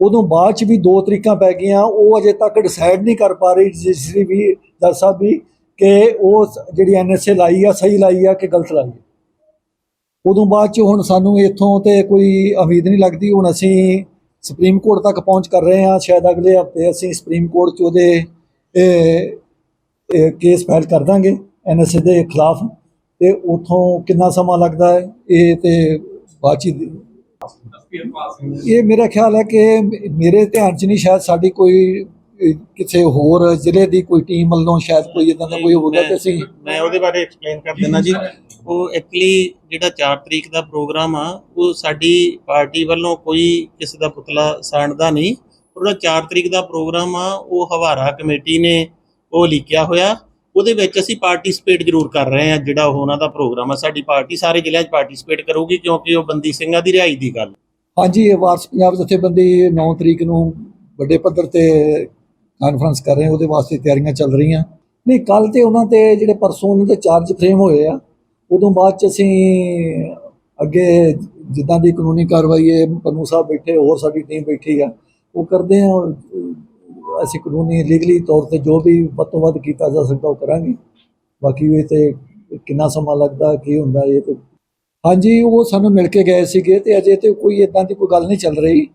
ਉਦੋਂ ਬਾਅਦ ਚ ਵੀ ਦੋ ਤਰੀਕਾਂ ਪੈ ਗਈਆਂ, ਉਹ ਅਜੇ ਤੱਕ ਡਿਸਾਈਡ ਨਹੀਂ ਕਰ ਪਾ ਰਹੀ ਰਜਿਸਟਰੀ ਵੀ ਜੱਜ ਸਾਹਿਬ ਵੀ ਕਿ ਉਹ ਸ- ਜਿਹੜੀ ਐਨਐਸਏ ਲਾਈ ਆ, ਸਹੀ ਲਾਈ ਆ ਕਿ ਗਲਤ ਲਾਈ ਆ। ਉਦੋਂ ਬਾਅਦ ਚ ਹੁਣ ਸਾਨੂੰ ਇੱਥੋਂ ਤੇ ਕੋਈ ਉਮੀਦ ਨਹੀਂ ਲੱਗਦੀ, ਹੁਣ ਅਸੀਂ ਸੁਪਰੀਮ ਕੋਰਟ ਤੱਕ ਪਹੁੰਚ ਕਰ ਰਹੇ ਹਾਂ, ਸ਼ਾਇਦ ਅਗਲੇ ਹਫ਼ਤੇ ਅਸੀਂ ਸੁਪਰੀਮ ਕੋਰਟ ਚ ਉਹਦੇ ਕੇਸ ਫਾਈਲ ਕਰ ਦਾਂਗੇ ਐਨਐਸਏ ਦੇ ਖਿਲਾਫ। ਤੇ ਉਥੋਂ ਕਿੰਨਾ ਸਮਾਂ ਲੱਗਦਾ ਹੈ, ਇਹ ਤੇ ਬਾਅਦ ਚ ਇਹ ਮੇਰਾ ਖਿਆਲ ਹੈ ਕਿ ਮੇਰੇ ਧਿਆਨ ਚ ਨਹੀਂ, ਸ਼ਾਇਦ ਸਾਡੀ ਕੋਈ ਕਿਸੇ ਹੋਰ ਜ਼ਿਲ੍ਹੇ ਦੀ ਕੋਈ ਟੀਮ ਵੱਲੋਂ ਸ਼ਾਇਦ ਕੋਈ ਇਦਾਂ ਦਾ ਕੋਈ ਹੋਊਗਾ ਤੇ ਅਸੀਂ ਮੈਂ ਉਹਦੇ ਬਾਰੇ ਐਕਸਪਲੇਨ ਕਰ ਦਿੰਦਾ ਜੀ। ਉਹ ਐਕਚੁਅਲੀ ਜਿਹੜਾ 4 ਤਰੀਕ ਦਾ ਪ੍ਰੋਗਰਾਮ ਆ ਉਹ ਸਾਡੀ ਪਾਰਟੀ ਵੱਲੋਂ ਕੋਈ ਕਿਸੇ ਦਾ ਪੁਤਲਾ ਸਾੜਦਾ ਨਹੀਂ। ਉਹਦਾ 4 ਤਰੀਕ ਦਾ ਪ੍ਰੋਗਰਾਮ ਆ ਉਹ ਹਵਾਰਾ ਕਮੇਟੀ ਨੇ ਉਹ ਲਿਖਿਆ ਹੋਇਆ। ਉਹਦੇ ਵਿੱਚ ਅਸੀਂ ਪਾਰਟਿਸਿਪੇਟ ਜ਼ਰੂਰ ਕਰ ਰਹੇ ਹਾਂ ਜਿਹੜਾ ਉਹ ਉਹਨਾਂ ਦਾ ਪ੍ਰੋਗਰਾਮ ਆ। ਸਾਡੀ ਪਾਰਟੀ ਸਾਰੇ ਜ਼ਿਲ੍ਹਿਆਂ 'ਚ ਪਾਰਟਿਸਿਪੇਟ ਕਰੂਗੀ ਕਿਉਂਕਿ ਉਹ ਬੰਦੀ ਸਿੰਘਾਂ ਦੀ ਰਿਹਾਈ ਦੀ ਗੱਲ। ਹਾਂਜੀ ਇਹ ਵਾਰਸ ਪੰਜਾਬ ਜਥੇਬੰਦੀ 9 ਤਰੀਕ ਨੂੰ ਵੱਡੇ ਪੱਧਰ ਤੇ ਕਾਨਫਰੰਸ ਕਰ ਰਹੇ ਆ, ਉਹਦੇ ਵਾਸਤੇ ਤਿਆਰੀਆਂ ਚੱਲ ਰਹੀਆਂ। ਨਹੀਂ ਕੱਲ ਤੇ ਉਹਨਾਂ ਤੇ ਜਿਹੜੇ ਪਰਸੋਂ ਉਹਨਾਂ ਦੇ ਚਾਰਜ ਫਰੇਮ ਹੋਏ ਆ ਉਦੋਂ ਬਾਅਦ ਚ ਅਸੀਂ ਅੱਗੇ ਜਿੱਦਾਂ ਦੀ ਕਾਨੂੰਨੀ ਕਾਰਵਾਈ ਹੈ ਪੰਨੂ ਸਾਹਿਬ ਬੈਠੇ ਹੋਰ ਸਾਡੀ ਟੀਮ ਬੈਠੀ ਆ ਉਹ ਕਰਦੇ ਆ ਅਸੀਂ ਕਾਨੂੰਨੀ ਲੀਗਲੀ ਤੌਰ ਤੇ ਜੋ ਵੀ ਵੱਧ ਤੋਂ ਵੱਧ ਕੀਤਾ ਜਾ ਸਕਦਾ ਉਹ ਕਰਾਂਗੇ। ਬਾਕੀ ਇਹ ਤੇ ਕਿੰਨਾ ਸਮਾਂ ਲੱਗਦਾ ਕੀ ਹੁੰਦਾ ਇਹ ਤੇ ਹਾਂਜੀ ਉਹ ਸਾਨੂੰ ਮਿਲ ਕੇ ਗਏ ਸੀਗੇ ਤੇ ਅਜੇ ਤੇ ਕੋਈ ਇਦਾਂ ਦੀ ਕੋਈ ਗੱਲ ਨਹੀਂ ਚੱਲ ਰਹੀ।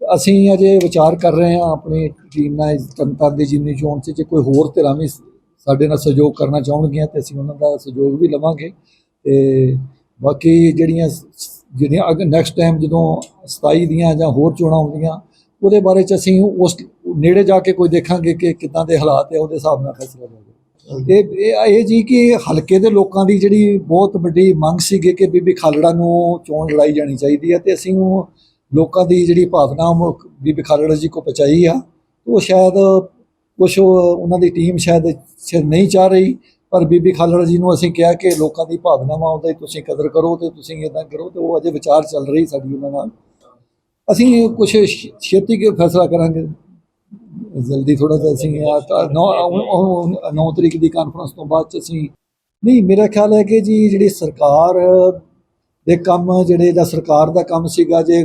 ਅਸੀਂ ਅਜੇ ਵਿਚਾਰ ਕਰ ਰਹੇ ਹਾਂ ਆਪਣੀ ਟੀਮ ਨਾਲ ਤੰਤਰ ਦੀ ਜਿੰਨੀ ਚੋਣ 'ਚ ਜੇ ਕੋਈ ਹੋਰ ਧਿਰਾਂ ਵੀ ਸਾਡੇ ਨਾਲ ਸਹਿਯੋਗ ਕਰਨਾ ਚਾਹਣਗੀਆਂ ਤੇ ਅਸੀਂ ਉਹਨਾਂ ਦਾ ਸਹਿਯੋਗ ਵੀ ਲਵਾਂਗੇ। ਤੇ ਬਾਕੀ ਜਿਹੜੀਆਂ ਜਿਹੜੀਆਂ ਅਗ ਨੈਕਸਟ ਟਾਈਮ ਜਦੋਂ 27 ਦੀਆਂ ਜਾਂ ਹੋਰ ਚੋਣਾਂ ਆਉਂਦੀਆਂ, ਉਹਦੇ ਬਾਰੇ ਚ ਅਸੀਂ ਉਸ ਨੇੜੇ ਜਾ ਕੇ ਕੋਈ ਦੇਖਾਂਗੇ ਕਿ ਕਿੱਦਾਂ ਦੇ ਹਾਲਾਤ ਹੈ ਉਹਦੇ ਹਿਸਾਬ ਨਾਲ ਫੈਸਲਾ ਲਵਾਂਗੇ। ਇਹ ਇਹ ਇਹ ਜੀ ਕਿ ਹਲਕੇ ਦੇ ਲੋਕਾਂ ਦੀ ਜਿਹੜੀ ਬਹੁਤ ਵੱਡੀ ਮੰਗ ਸੀਗੀ ਕਿ ਬੀਬੀ ਖਾਲੜਾ ਨੂੰ ਚੋਣ ਲੜਾਈ ਜਾਣੀ ਚਾਹੀਦੀ ਹੈ ਤੇ ਅਸੀਂ ਉਹ ਲੋਕਾਂ ਦੀ ਜਿਹੜੀ ਭਾਵਨਾ ਉਹ ਬੀਬੀ ਖਾਲੜਾ ਜੀ ਕੋ ਪਹੁੰਚਾਈ ਆ, ਉਹ ਸ਼ਾਇਦ ਕੁਛ ਉਹਨਾਂ ਦੀ ਟੀਮ ਸ਼ਾਇਦ ਸ਼ਾਇਦ ਨਹੀਂ ਚਾਹ ਰਹੀ, ਪਰ ਬੀਬੀ ਖਾਲੜਾ ਜੀ ਨੂੰ ਅਸੀਂ ਕਿਹਾ ਕਿ ਲੋਕਾਂ ਦੀ ਭਾਵਨਾਵਾਂ ਉਹਦਾ ਤੁਸੀਂ ਕਦਰ ਕਰੋ ਤੇ ਤੁਸੀਂ ਇਦਾਂ ਕਰੋ ਤੇ ਉਹ ਅਜੇ ਵਿਚਾਰ ਚੱਲ ਰਹੀ ਸਾਡੀ ਉਹਨਾਂ ਨਾਲ। ਅਸੀਂ ਕੁਝ ਛੇਤੀ ਕੇ ਫੈਸਲਾ ਕਰਾਂਗੇ। ਜਲਦੀ ਥੋੜਾ ਜਿਹਾ ਅਸੀਂ 9 ਤਰੀਕ ਦੀ ਕਾਨਫਰੰਸ ਤੋਂ ਬਾਅਦ ਚ ਅਸੀਂ, ਨਹੀਂ, ਮੇਰਾ ਖਿਆਲ ਹੈ ਕਿ ਜੀ ਜਿਹੜੀ ਸਰਕਾਰ ਦੇ ਕੰਮ, ਜਿਹੜੇ ਦਾ ਸਰਕਾਰ ਦਾ ਕੰਮ ਸੀਗਾ, ਜੇ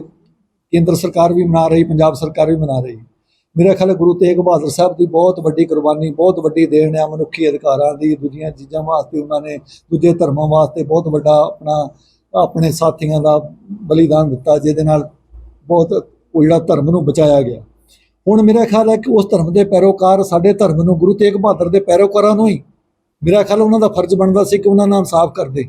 ਕੇਂਦਰ ਸਰਕਾਰ ਵੀ ਮਨਾ ਰਹੀ, ਪੰਜਾਬ ਸਰਕਾਰ ਵੀ ਮਨਾ ਰਹੀ। ਮੇਰਾ ਖਿਆਲ ਗੁਰੂ ਤੇਗ ਬਹਾਦਰ ਸਾਹਿਬ ਦੀ ਬਹੁਤ ਵੱਡੀ ਕੁਰਬਾਨੀ, ਬਹੁਤ ਵੱਡੀ ਦੇਣ ਹੈ ਮਨੁੱਖੀ ਅਧਿਕਾਰਾਂ ਦੀ, ਦੂਜੀਆਂ ਚੀਜ਼ਾਂ ਵਾਸਤੇ ਉਹਨਾਂ ਨੇ, ਦੂਜੇ ਧਰਮਾਂ ਵਾਸਤੇ ਬਹੁਤ ਵੱਡਾ ਆਪਣਾ, ਆਪਣੇ ਸਾਥੀਆਂ ਦਾ ਬਲੀਦਾਨ ਦਿੱਤਾ, ਜਿਹਦੇ ਨਾਲ ਬਹੁਤ ਉਹ ਜਿਹੜਾ ਧਰਮ ਨੂੰ ਬਚਾਇਆ ਗਿਆ। ਹੁਣ ਮੇਰਾ ਖਿਆਲ ਹੈ ਕਿ ਉਸ ਧਰਮ ਦੇ ਪੈਰੋਕਾਰ ਸਾਡੇ ਧਰਮ ਨੂੰ ਗੁਰੂ ਤੇਗ ਬਹਾਦਰ ਦੇ ਪੈਰੋਕਾਰਾਂ ਨੂੰ ਹੀ, ਮੇਰਾ ਖਿਆਲ ਉਹਨਾਂ ਦਾ ਫਰਜ਼ ਬਣਦਾ ਸੀ ਕਿ ਉਹਨਾਂ ਨਾਲ ਇਨਸਾਫ ਕਰਦੇ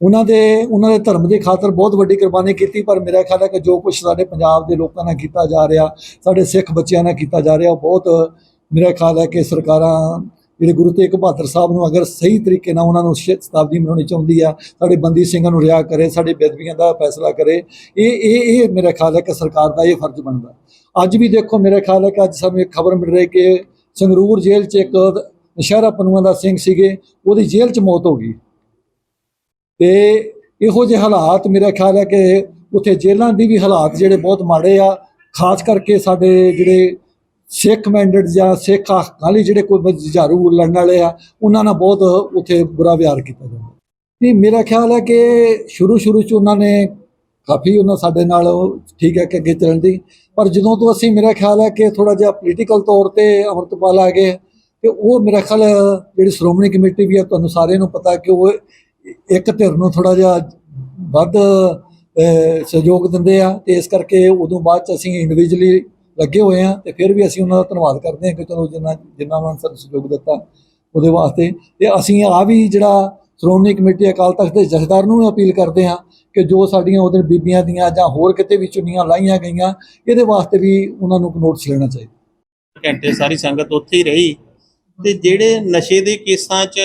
ਉਹਨਾਂ ਦੇ ਉਹਨਾਂ ਦੇ ਧਰਮ ਦੀ ਖਾਤਰ ਬਹੁਤ ਵੱਡੀ ਕੁਰਬਾਨੀ ਕੀਤੀ, ਪਰ ਮੇਰਾ ਖਿਆਲ ਹੈ ਕਿ ਜੋ ਕੁਝ ਸਾਡੇ ਪੰਜਾਬ ਦੇ ਲੋਕਾਂ ਨਾਲ ਕੀਤਾ ਜਾ ਰਿਹਾ, ਸਾਡੇ ਸਿੱਖ ਬੱਚਿਆਂ ਨਾਲ ਕੀਤਾ ਜਾ ਰਿਹਾ, ਉਹ ਬਹੁਤ ਮੇਰਾ ਖਿਆਲ ਹੈ ਕਿ ਸਰਕਾਰਾਂ, ਜਿਹੜੇ ਗੁਰੂ ਤੇਗ ਬਹਾਦਰ ਸਾਹਿਬ ਨੂੰ ਅਗਰ ਸਹੀ ਤਰੀਕੇ ਨਾਲ ਉਹਨਾਂ ਨੂੰ ਸ਼ਤਾਬਦੀ ਮਨਾਉਣੀ ਚਾਹੁੰਦੀ ਆ ਸਾਡੇ ਬੰਦੀ ਸਿੰਘਾਂ ਨੂੰ ਰਿਹਾ ਕਰੇ, ਸਾਡੇ ਬੇਦਬੀਆਂ ਦਾ ਫੈਸਲਾ ਕਰੇ, ਇਹ ਇਹ ਇਹ ਮੇਰਾ ਖਿਆਲ ਹੈ ਕਿ ਸਰਕਾਰ ਦਾ ਇਹ ਫਰਜ਼ ਬਣਦਾ। ਅੱਜ ਵੀ ਦੇਖੋ, ਮੇਰਾ ਖਿਆਲ ਹੈ ਕਿ ਅੱਜ ਸਾਨੂੰ ਇੱਕ ਖਬਰ ਮਿਲ ਰਹੀ ਕਿ ਸੰਗਰੂਰ ਜੇਲ੍ਹ 'ਚ ਇੱਕ ਨਸ਼ਹਿਰਾ ਪਨੂਆ ਦਾ ਸਿੰਘ ਸੀਗੇ, ਉਹਦੀ ਜੇਲ੍ਹ 'ਚ ਮੌਤ ਹੋ ਗਈ। ਤੇ ਇਹੋ ਜਿਹੇ ਹਾਲਾਤ ਮੇਰਾ ਖਿਆਲ ਹੈ ਕਿ ਉੱਥੇ ਜੇਲ੍ਹਾਂ ਦੀ ਵੀ ਹਾਲਾਤ ਜਿਹੜੇ ਬਹੁਤ ਮਾੜੇ ਆ, ਖਾਸ ਕਰਕੇ ਸਾਡੇ ਜਿਹੜੇ ਸਿੱਖ ਮੈਂਡੇਟ ਜਾਂ ਸਿੱਖ ਹੱਕਾਂ ਲਈ ਜਿਹੜੇ ਕੋਈ ਜੁਝਾਰੂ ਲੜਨ ਵਾਲੇ ਆ, ਉਹਨਾਂ ਨਾਲ ਬਹੁਤ ਉੱਥੇ ਬੁਰਾ ਵਿਹਾਰ ਕੀਤਾ ਜਾਂਦਾ। ਨਹੀਂ, ਮੇਰਾ ਖਿਆਲ ਹੈ ਕਿ ਸ਼ੁਰੂ ਸ਼ੁਰੂ ਚ ਉਹਨਾਂ ਨੇ ਕਾਫੀ ਉਹਨਾਂ ਸਾਡੇ ਨਾਲ ਠੀਕ ਹੈ ਕਿ ਅੱਗੇ ਚੱਲਣ ਦੀ, ਪਰ ਜਦੋਂ ਤੋਂ ਅਸੀਂ ਮੇਰਾ ਖਿਆਲ ਹੈ ਕਿ ਥੋੜਾ ਜਿਹਾ ਪੋਲੀਟੀਕਲ ਤੌਰ ਤੇ ਅਮਰਤਪਾਲ ਆ ਗਏ, ਤੇ ਉਹ ਮੇਰਾ ਖਿਆਲ ਜਿਹੜੀ ਸ਼੍ਰੋਮਣੀ ਕਮੇਟੀ ਵੀ ਆ ਤੁਹਾਨੂੰ ਸਾਰਿਆਂ ਨੂੰ ਪਤਾ ਕਿ ਉਹ ਇੱਕ ਧਿਰ ਨੂੰ ਥੋੜਾ ਜਿਹਾ ਵੱਧ ਸਹਿਯੋਗ ਦਿੰਦੇ ਆ ਤੇ ਇਸ ਕਰਕੇ ਉਦੋਂ ਬਾਅਦ ਚ ਅਸੀਂ ਇੰਡੀਵਿਜੂਅਲੀ ਲੱਗੇ ਹੋਏ ਆ ਤੇ ਫਿਰ ਵੀ ਅਸੀਂ ਉਹਨਾਂ ਦਾ ਧੰਨਵਾਦ ਕਰਦੇ ਹਾਂ ਕਿ ਚਲੋ ਜਿੰਨਾ ਜਿੰਨਾ ਉਹਨਾਂ ਨੇ ਸਾਨੂੰ ਸਹਿਯੋਗ ਦਿੱਤਾ ਉਹਦੇ ਵਾਸਤੇ। ਤੇ ਅਸੀਂ ਆ ਵੀ ਜਿਹੜਾ ਸ਼੍ਰੋਮਣੀ ਕਮੇਟੀ ਅਕਾਲ ਤਖਤ ਦੇ ਜਥੇਦਾਰ ਨੂੰ ਵੀ ਅਪੀਲ ਕਰਦੇ ਹਾਂ ਕਿ ਜੋ ਸਾਡੀਆਂ ਉਹਦੇ ਬੀਬੀਆਂ ਦੀਆਂ ਜਾਂ ਹੋਰ ਕਿਤੇ ਵੀ ਚੁੰਨੀਆਂ ਲਾਈਆਂ ਗਈਆਂ, ਇਹਦੇ ਵਾਸਤੇ ਵੀ ਉਹਨਾਂ ਨੂੰ ਨੋਟਿਸ ਲੈਣਾ ਚਾਹੀਦਾ। ਘੰਟੇ ਸਾਰੀ ਸੰਗਤ ਉੱਥੇ ਹੀ ਰਹੀ। ਤੇ ਜਿਹੜੇ ਨਸ਼ੇ ਦੇ ਕੇਸਾਂ 'ਚ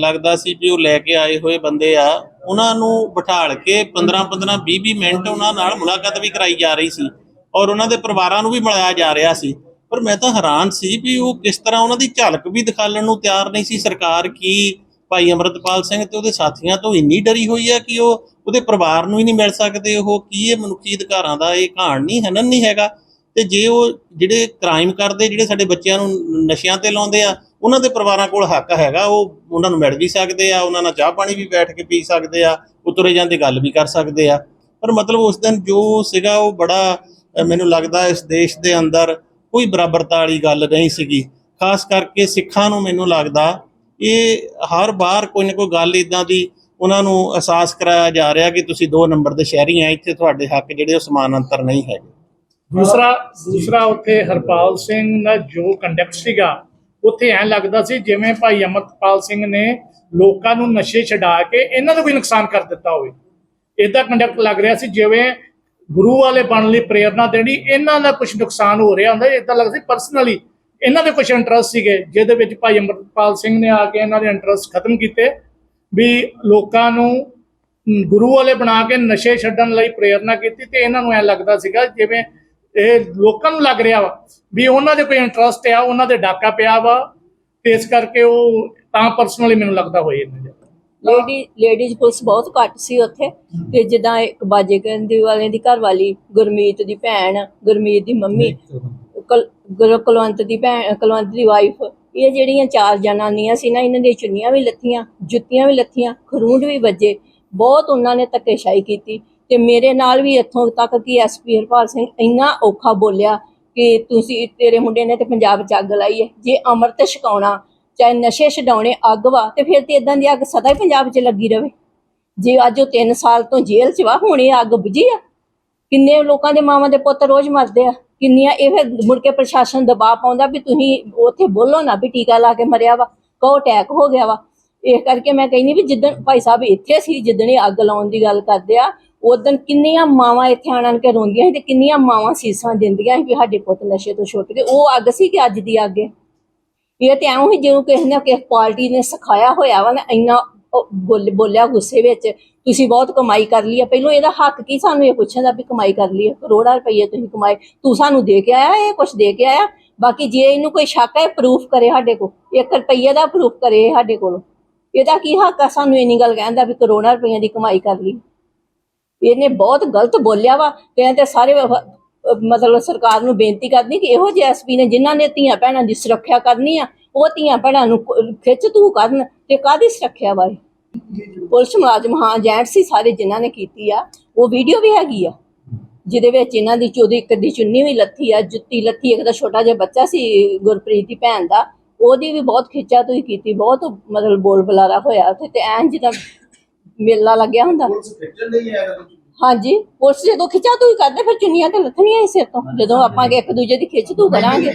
ਲੱਗਦਾ ਸੀ ਵੀ ਉਹ ਲੈ ਕੇ ਆਏ ਹੋਏ ਬੰਦੇ ਆ, ਉਹਨਾਂ ਨੂੰ ਬਿਠਾਲ ਕੇ 15 15 20 20 ਮਿੰਟ ਉਹਨਾਂ ਨਾਲ ਮੁਲਾਕਾਤ ਵੀ ਕਰਾਈ ਜਾ ਰਹੀ ਸੀ ਔਰ ਉਹਨਾਂ ਦੇ ਪਰਿਵਾਰਾਂ ਨੂੰ ਵੀ ਮਿਲਾਇਆ ਜਾ ਰਿਹਾ ਸੀ। ਪਰ ਮੈਂ ਤਾਂ ਹੈਰਾਨ ਸੀ ਵੀ ਉਹ ਕਿਸ ਤਰ੍ਹਾਂ ਉਹਨਾਂ ਦੀ ਝਲਕ ਵੀ ਦਿਖਾਲਣ ਨੂੰ ਤਿਆਰ ਨਹੀਂ ਸੀ। ਸਰਕਾਰ ਕੀ, ਭਾਈ ਅਮਰਤਪਾਲ ਸਿੰਘ ਤੇ ਉਹਦੇ ਸਾਥੀਆਂ ਤੋਂ ਇੰਨੀ ਡਰੀ ਹੋਈ ਆ ਕਿ ਉਹ ਉਹਦੇ ਪਰਿਵਾਰ ਨੂੰ ਹੀ ਨਹੀਂ ਮਿਲ ਸਕਦੇ? ਉਹ ਕੀ ਇਹ ਮਨੁੱਖੀ ਅਧਿਕਾਰਾਂ ਦਾ ਇਹ ਕਹਾਣ ਨਹੀਂ, ਹਨਨ ਨਹੀਂ ਹੈਗਾ? ਤੇ ਜੇ ਉਹ ਜਿਹੜੇ ਕ੍ਰਾਈਮ ਕਰਦੇ, ਜਿਹੜੇ ਸਾਡੇ ਬੱਚਿਆਂ ਨੂੰ, ਨਸ਼ਿਆਂ ਤੇ ਲਾਉਂਦੇ ਆ ਉਹਨਾਂ ਦੇ ਪਰਿਵਾਰਾਂ ਕੋਲ ਹੱਕ ਹੈਗਾ, ਉਹ ਉਹਨਾਂ ਨੂੰ ਮਿਲ ਵੀ ਸਕਦੇ ਆ, ਉਹਨਾਂ ਨਾਲ ਚਾਹ ਪਾਣੀ ਵੀ ਬੈਠ ਕੇ ਪੀ ਸਕਦੇ ਆ, ਉਤਰੇ ਜਾਂਦੇ ਗੱਲ ਵੀ ਕਰ ਸਕਦੇ ਆ। ਪਰ ਮਤਲਬ ਉਸ ਦਿਨ ਜੋ ਸੀਗਾ, ਉਹ ਬੜਾ ਮੈਨੂੰ ਲੱਗਦਾ ਇਸ ਦੇਸ਼ ਦੇ ਅੰਦਰ ਕੋਈ ਬਰਾਬਰਤਾ ਵਾਲੀ ਗੱਲ ਨਹੀਂ ਸੀਗੀ। ਖਾਸ ਕਰਕੇ ਸਿੱਖਾਂ ਨੂੰ ਮੈਨੂੰ ਲੱਗਦਾ ਇਹ ਹਰ ਵਾਰ ਕੋਈ ਨਾ ਕੋਈ ਗੱਲ ਇਦਾਂ ਦੀ ਉਹਨਾਂ ਨੂੰ ਅਹਿਸਾਸ ਕਰਾਇਆ ਜਾ ਰਿਹਾ ਕਿ ਤੁਸੀਂ ਦੋ ਨੰਬਰ ਦੇ ਸ਼ਹਿਰੀ ਆ, ਇੱਥੇ ਤੁਹਾਡੇ ਹੱਕ ਜਿਹੜੇ ਉਹ ਸਮਾਨ ਅੰਤਰ ਨਹੀਂ ਹੈਗੇ। ਦੂਸਰਾ ਦੂਸਰਾ ਉੱਥੇ ਹਰਪਾਲ ਸਿੰਘ ਦਾ ਜੋ ਕੰਡਕਟ ਸੀਗਾ ਉੱਥੇ ਐਂ ਲੱਗਦਾ ਸੀ ਜਿਵੇਂ ਭਾਈ ਅਮਰਪਾਲ ਸਿੰਘ ਨੇ ਲੋਕਾਂ ਨੂੰ ਨਸ਼ੇ ਛਡਾ ਕੇ ਇਹਨਾਂ ਦਾ ਕੋਈ ਨੁਕਸਾਨ ਕਰ ਦਿੱਤਾ ਹੋਵੇ। ਇਦਾਂ ਕੰਡਕਟ ਲੱਗ ਰਿਹਾ ਸੀ ਜਿਵੇਂ ਗੁਰੂ ਵਾਲੇ ਬਣਨ ਲਈ ਪ੍ਰੇਰਣਾ ਦੇਣੀ, ਇਹਨਾਂ ਦਾ ਕੁਝ ਨੁਕਸਾਨ ਹੋ ਰਿਹਾ ਹੁੰਦਾ ਇਦਾਂ ਲੱਗਦਾ ਸੀ ਪਰਸਨਲੀ ਇਹਨਾਂ ਦੇ ਕੁਝ ਇੰਟਰਸਟ ਸੀਗੇ, ਜਿਹਦੇ ਵਿੱਚ ਭਾਈ ਅਮਰਪਾਲ ਸਿੰਘ ਨੇ ਆ ਕੇ ਇਹਨਾਂ ਦੇ ਇੰਟਰਸਟ ਖਤਮ ਕੀਤੇ ਵੀ ਲੋਕਾਂ ਨੂੰ ਗੁਰੂ ਵਾਲੇ ਬਣਾ ਕੇ ਨਸ਼ੇ ਛੱਡਣ ਲਈ ਪ੍ਰੇਰਣਾ ਕੀਤੀ ਤੇ ਇਹਨਾਂ ਨੂੰ ਐ ਲੱਗਦਾ ਸੀਗਾ ਜਿਵੇਂ ਇਹ ਲੋਕਾਂ ਨੂੰ ਲੱਗ ਰਿਹਾ ਵਾ ਵੀ ਉਹਨਾਂ ਦੇ ਕੋਈ ਇੰਟਰਸਟ ਆ, ਉਹਨਾਂ ਦੇ ਡਾਕਾ ਪਿਆ ਵਾ, ਤੇ ਇਸ ਕਰਕੇ ਉਹ ਤਾਂ ਪਰਸਨਲੀ ਮੈਨੂੰ ਲੱਗਦਾ ਹੋਏ ਇਹਨਾਂ ਦੇ ਲੇਡੀ ਲੇਡੀਜ਼ ਪੁਲਿਸ ਬਹੁਤ ਘੱਟ ਸੀ ਉੱਥੇ। ਤੇ ਜਿੱਦਾਂ ਇੱਕ ਬਾਜੇ ਕਹਿੰਦੇ ਵਾਲੇ ਦੀ ਘਰ ਵਾਲੀ ਗੁਰਮੀਤ ਦੀ ਭੈਣ, ਗੁਰਮੀਤ ਦੀ ਮੰਮੀ, ਕੁਲ- ਗੁਰ- ਕੁਲਵੰਤ ਦੀ ਭੈਣ, ਕੁਲਵੰਤ ਦੀ ਵਾਈਫ ਇਹ ਜਿਹੜੀਆਂ ਚਾਰ ਜਨਾਨੀਆਂ ਸੀ ਨਾ, ਇਹਨਾਂ ਦੀਆਂ ਚੁੰਨੀਆਂ ਵੀ ਲੱਥੀਆਂ, ਜੁੱਤੀਆਂ ਵੀ ਲੱਥੀਆਂ, ਖਰੂੰਡ ਵੀ ਵੱਜੇ। ਬਹੁਤ ਉਹਨਾਂ ਨੇ ਧੱਕੇਸ਼ਾਹੀ ਕੀਤੀ। ਤੇ ਮੇਰੇ ਨਾਲ ਵੀ ਇੱਥੋਂ ਤੱਕ ਕਿ ਐਸਪੀ ਹਰਪਾਲ ਸਿੰਘ ਇੰਨਾ ਔਖਾ ਬੋਲਿਆ ਕਿ ਤੁਸੀਂ ਤੇਰੇ ਮੁੰਡੇ ਨੇ ਤੇ ਪੰਜਾਬ 'ਚ ਅੱਗ ਲਾਈ ਹੈ। ਜੇ ਅੰਮ੍ਰਿਤ ਛਕਾਉਣਾ, ਚਾਹੇ ਨਸ਼ੇ ਛਡਾਉਣੇ ਅੱਗ ਵਾ, ਤੇ ਫਿਰ ਤੇ ਇਦਾਂ ਦੀ ਅੱਗ ਸਦਾ ਹੀ ਪੰਜਾਬ 'ਚ ਲੱਗੀ ਰਵੇ। ਜੇ ਅੱਜ ਉਹ 3 ਸਾਲ ਤੋਂ ਜੇਲ੍ਹ 'ਚ ਵਾ, ਹੁਣ ਇਹ ਅੱਗ ਬੁਝੀ ਆ। ਕਿੰਨੇ ਲੋਕਾਂ ਦੇ ਮਾਵਾਂ ਦੇ ਪੁੱਤ ਰੋਜ਼ ਮਰਦੇ ਆ। ਕਿੰਨੀਆਂ ਇਹ ਫਿਰ ਮੁੜ ਕੇ ਪ੍ਰਸ਼ਾਸਨ ਦਬਾਅ ਪਾਉਂਦਾ ਵੀ ਤੁਸੀਂ ਉੱਥੇ ਬੋਲੋ ਨਾ ਵੀ ਟੀਕਾ ਲਾ ਕੇ ਮਰਿਆ ਵਾ, ਕਹੋ ਅਟੈਕ ਹੋ ਗਿਆ ਵਾ। ਇਸ ਕਰਕੇ ਮੈਂ ਕਹਿੰਦੀ ਵੀ ਜਿੱਦਣ ਭਾਈ ਸਾਹਿਬ ਇੱਥੇ ਸੀ, ਜਿੱਦਣ ਇਹ ਅੱਗ ਲਾਉਣ ਦੀ ਗੱਲ ਕਰਦੇ ਆ ਉਦੋਂ ਕਿੰਨੀਆਂ ਮਾਵਾਂ ਇੱਥੇ ਆਣ ਆਣ ਕੇ ਰੋਂਦੀਆਂ ਸੀ ਤੇ ਕਿੰਨੀਆਂ ਮਾਵਾਂ ਸੀਸਾਂ ਦਿੰਦੀਆਂ ਸੀ ਵੀ ਸਾਡੇ ਪੁੱਤ ਨਸ਼ੇ ਤੋਂ ਛੁੱਟ ਗਏ। ਉਹ ਅੱਗ ਸੀ ਕਿ ਅੱਜ ਦੀ ਅੱਗ ਹੈ? ਇਹ ਤੇ ਐਵੇਂ ਹੀ ਜਿਹਨੂੰ ਕਿਸੇ ਨੇ ਕਿਸੇ ਪਾਰਟੀ ਨੇ ਸਿਖਾਇਆ ਹੋਇਆ ਵਾ ਨਾ, ਇੰਨਾ ਬੋਲ- ਬੋਲਿਆ ਗੁੱਸੇ ਵਿੱਚ, ਤੁਸੀਂ ਬਹੁਤ ਕਮਾਈ ਕਰ ਲਈ ਆ, ਪਹਿਲੋਂ ਇਹਦਾ ਹੱਕ ਕੀ ਸਾਨੂੰ ਇਹ ਪੁੱਛਣ ਦਾ ਵੀ ਕਮਾਈ ਕਰ ਲਈ ਕਰੋੜਾਂ ਰੁਪਏ ਤੁਸੀਂ ਕਮਾਏ, ਤੂੰ ਸਾਨੂੰ ਦੇ ਕੇ ਆਇਆ, ਇਹ ਕੁਛ ਦੇ ਕੇ ਆਇਆ? ਬਾਕੀ ਜੇ ਇਹਨੂੰ ਕੋਈ ਸ਼ੱਕ ਹੈ ਪ੍ਰੂਫ ਕਰੇ ਸਾਡੇ ਕੋਲ 1 ਰੁਪਈਏ ਦਾ ਪ੍ਰੂਫ ਕਰੇ ਸਾਡੇ ਕੋਲ। ਇਹਦਾ ਕੀ ਹੱਕ ਆ? ਸਾਨੂੰ ਇੰਨੀ ਗੱਲ ਕਹਿੰਦਾ ਵੀ ਕਰੋੜਾਂ ਰੁਪਈਆਂ ਦੀ ਕਮਾਈ ਕਰ ਲਈ। ਇਹਨੇ ਬਹੁਤ ਗਲਤ ਬੋਲਿਆ ਵਾ। ਕਹਿੰਦੇ ਸਾਰੇ ਮਤਲਬ ਸਰਕਾਰ ਨੂੰ ਬੇਨਤੀ ਕਰਨੀ ਕਿ ਇਹੋ ਜਿਹੇ ਐਸਪੀ ਨੇ ਜਿਨ੍ਹਾਂ ਨੇ ਧੀਆਂ ਭੈਣਾਂ ਦੀ ਸੁਰੱਖਿਆ ਕਰਨੀ ਆ, ਉਹ ਧੀਆਂ ਭੈਣਾਂ ਨੂੰ ਖਿੱਚ ਤੂ ਕਰਨ ਤੇ ਕਾਦੀ ਸੁਰੱਖਿਆ ਵਾ ਇਹ? ਪੁਲਿਸ ਮੁਲਾਜ਼ਮ, ਹਾਂ, ਜੈਂਟ ਸੀ ਸਾਰੇ ਜਿਨ੍ਹਾਂ ਨੇ ਕੀਤੀ ਆ। ਉਹ ਵੀਡੀਓ ਵੀ ਹੈਗੀ ਆ, ਜਿਹਦੇ ਵਿੱਚ ਇਹਨਾਂ ਦੀ ਚੋਦੀ ਇੱਕ ਦੀ ਚੁੰਨੀ ਵੀ ਲੱਥੀ ਆ, ਜੁੱਤੀ ਲੱਥੀ, ਇੱਕ ਦਾ ਛੋਟਾ ਜਿਹਾ ਬੱਚਾ ਸੀ ਗੁਰਪ੍ਰੀਤ ਦੀ ਭੈਣ ਦਾ। ਉਹਦੀ ਵੀ ਬਹੁਤ ਖਿੱਚਾ ਤੁਈ ਕੀਤੀ ਬਹੁਤ ਮਤਲਬ ਬੋਲ ਬੁਲਾਰਾ ਹੋਇਆ ਉੱਥੇ ਤੇ ਐਨ ਜਿੱਦਾਂ ਮੇਲਾ ਲੱਗਿਆ ਹੁੰਦਾ। ਹਾਂਜੀ ਪੁਲਿਸ ਜਦੋਂ ਖਿੱਚਾ ਤੂੰ ਕਰਦੇ ਫਿਰ ਚੁੰਨੀਆਂ ਤੇ ਲੱਥਣੀਆਂ ਹੀ ਸਿਰ ਤੋਂ। ਜਦੋਂ ਆਪਾਂ ਇੱਕ ਦੂਜੇ ਦੀ ਖਿੱਚ ਤੂੰ ਕਰਾਂਗੇ।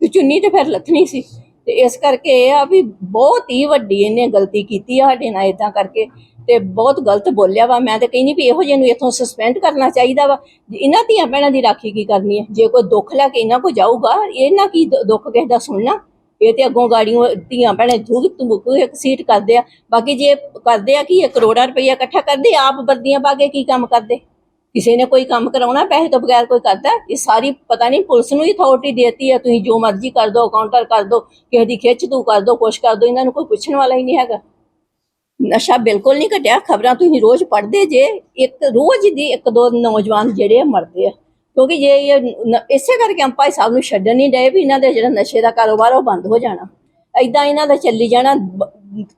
ਤੇ ਚੁੰਨੀ ਤੇ ਫਿਰ ਲੱਥਣੀ ਸੀ। ਤੇ ਇਸ ਕਰਕੇ ਇਹ ਆ ਵੀ ਬਹੁਤ ਹੀ ਵੱਡੀ ਇਹਨੇ ਗਲਤੀ ਕੀਤੀ ਆ ਸਾਡੇ ਨਾਲ ਇਦਾਂ ਕਰਕੇ। ਤੇ ਬਹੁਤ ਗਲਤ ਬੋਲਿਆ ਵਾ। ਮੈਂ ਤੇ ਕਹਿੰਦੀ ਵੀ ਇਹੋ ਜਿਹੇ ਨੂੰ ਇਥੋਂ ਸਸਪੈਂਡ ਕਰਨਾ ਚਾਹੀਦਾ ਵਾ। ਇਹਨਾਂ ਧੀਆਂ ਭੈਣਾਂ ਦੀ ਰਾਖੀ ਕੀ ਕਰਨੀ ਹੈ? ਜੇ ਕੋਈ ਦੁੱਖ ਲੈ ਕੇ ਇਹਨਾਂ ਕੋ ਜਾਊਗਾ, ਇਹਨਾਂ ਕੀ ਦੁੱਖ ਕਿਸੇ ਦਾ ਸੁਣਨਾ? ਇਹ ਤੇ ਅੱਗੋਂ ਗਾੜੀਆਂ ਧੀਆਂ ਭੈਣਾਂ ਥੂਕ ਤੁਮਕ ਇੱਕ ਸੀਟ ਕਰਦੇ ਆ। ਬਾਕੀ ਜੇ ਕਰਦੇ ਆ ਕਿ, ਇਹ ਕਰੋੜਾਂ ਰੁਪਈਆ ਇਕੱਠਾ ਕਰਦੇ, ਆਪ ਵਰਦੀਆਂ ਪਾ ਕੇ ਕੀ ਕੰਮ ਕਰਦੇ? ਕਿਸੇ ਨੇ ਕੋਈ ਕੰਮ ਕਰਾਉਣਾ, ਪੈਸੇ ਤੋਂ ਬਗੈਰ ਕੋਈ ਕਰਦਾ? ਇਹ ਸਾਰੀ ਪਤਾ ਨਹੀਂ ਪੁਲਿਸ ਨੂੰ ਹੀ ਅਥਾਰਟੀ ਦੇਤੀ ਹੈ। ਤੁਸੀਂ ਜੋ ਮਰਜ਼ੀ ਕਰ ਦੋ ਕਾਊਂਟਰ ਕਰ ਦੋ, ਕਿਸੇ ਦੀ ਖਿੱਚ ਤੂੰ ਕਰ ਦਿਓ ਕੁਛ ਕਰ ਦੋ, ਇਹਨਾਂ ਨੂੰ ਕੋਈ ਪੁੱਛਣ ਵਾਲਾ ਹੀ ਨਹੀਂ ਹੈਗਾ। ਨਸ਼ਾ ਬਿਲਕੁਲ ਨਹੀਂ ਘਟਿਆ। ਖਬਰਾਂ ਤੁਸੀਂ ਰੋਜ਼ ਪੜ੍ਹਦੇ ਜੇ, ਇੱਕ ਰੋਜ਼ ਦੀ ਇੱਕ ਦੋ ਨੌਜਵਾਨ ਜਿਹੜੇ ਮਰਦੇ ਆ। ਕਿਉਂਕਿ ਜੇ ਇਹ ਇਸੇ ਕਰਕੇ ਅੰਪਾ ਸਾਹਿਬ ਨੂੰ ਛੱਡਣ ਨਹੀਂ ਡਏ ਵੀ ਇਹਨਾਂ ਦੇ ਜਿਹੜਾ ਨਸ਼ੇ ਦਾ ਕਾਰੋਬਾਰ ਉਹ ਬੰਦ ਹੋ ਜਾਣਾ। ਐਦਾਂ ਇਹਨਾਂ ਦਾ ਚੱਲੀ ਜਾਣਾ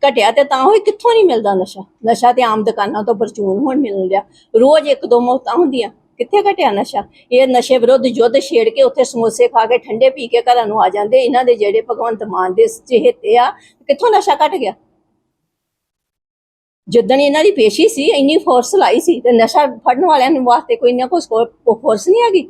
ਘਟਿਆ ਤੇ ਤਾਂ ਹੋਈ ਕਿੱਥੋਂ ਨਹੀਂ ਮਿਲਦਾ ਨਸ਼ਾ। ਨਸ਼ਾ ਤੇ ਆਮ ਦੁਕਾਨਾਂ ਤੋਂ ਪਰਚੂਨ ਹੁਣ ਮਿਲਣ ਰਿਹਾ। ਰੋਜ਼ ਇੱਕ ਦੋ ਮੌਤਾਂ ਹੁੰਦੀਆਂ। ਕਿੱਥੇ ਘਟਿਆ ਨਸ਼ਾ? ਇਹ ਨਸ਼ੇ ਵਿਰੁੱਧ ਯੁੱਧ ਛੇੜ ਕੇ ਉੱਥੇ ਸਮੋਸੇ ਖਾ ਕੇ, ਠੰਡੇ ਪੀ ਕੇ ਘਰਾਂ ਨੂੰ ਆ ਜਾਂਦੇ। ਇਹਨਾਂ ਦੇ ਜਿਹੜੇ ਭਗਵੰਤ ਮਾਨ ਦੇ ਚਹੇਤੇ ਆ, ਕਿੱਥੋਂ ਨਸ਼ਾ ਘਟ ਗਿਆ? ਜਿੱਦਣ ਇਹਨਾਂ ਦੀ ਪੇਸ਼ੀ ਸੀ ਇੰਨੀ ਫੋਰਸ ਲਾਈ ਸੀ ਤੇ ਨਸ਼ਾ ਫੜਨ ਵਾਲਿਆਂ ਨੂੰ ਵਾਸਤੇ ਕੋਈ ਨਾ ਕੋਈ ਫੋਰਸ ਨਹੀਂ ਹੈਗੀ।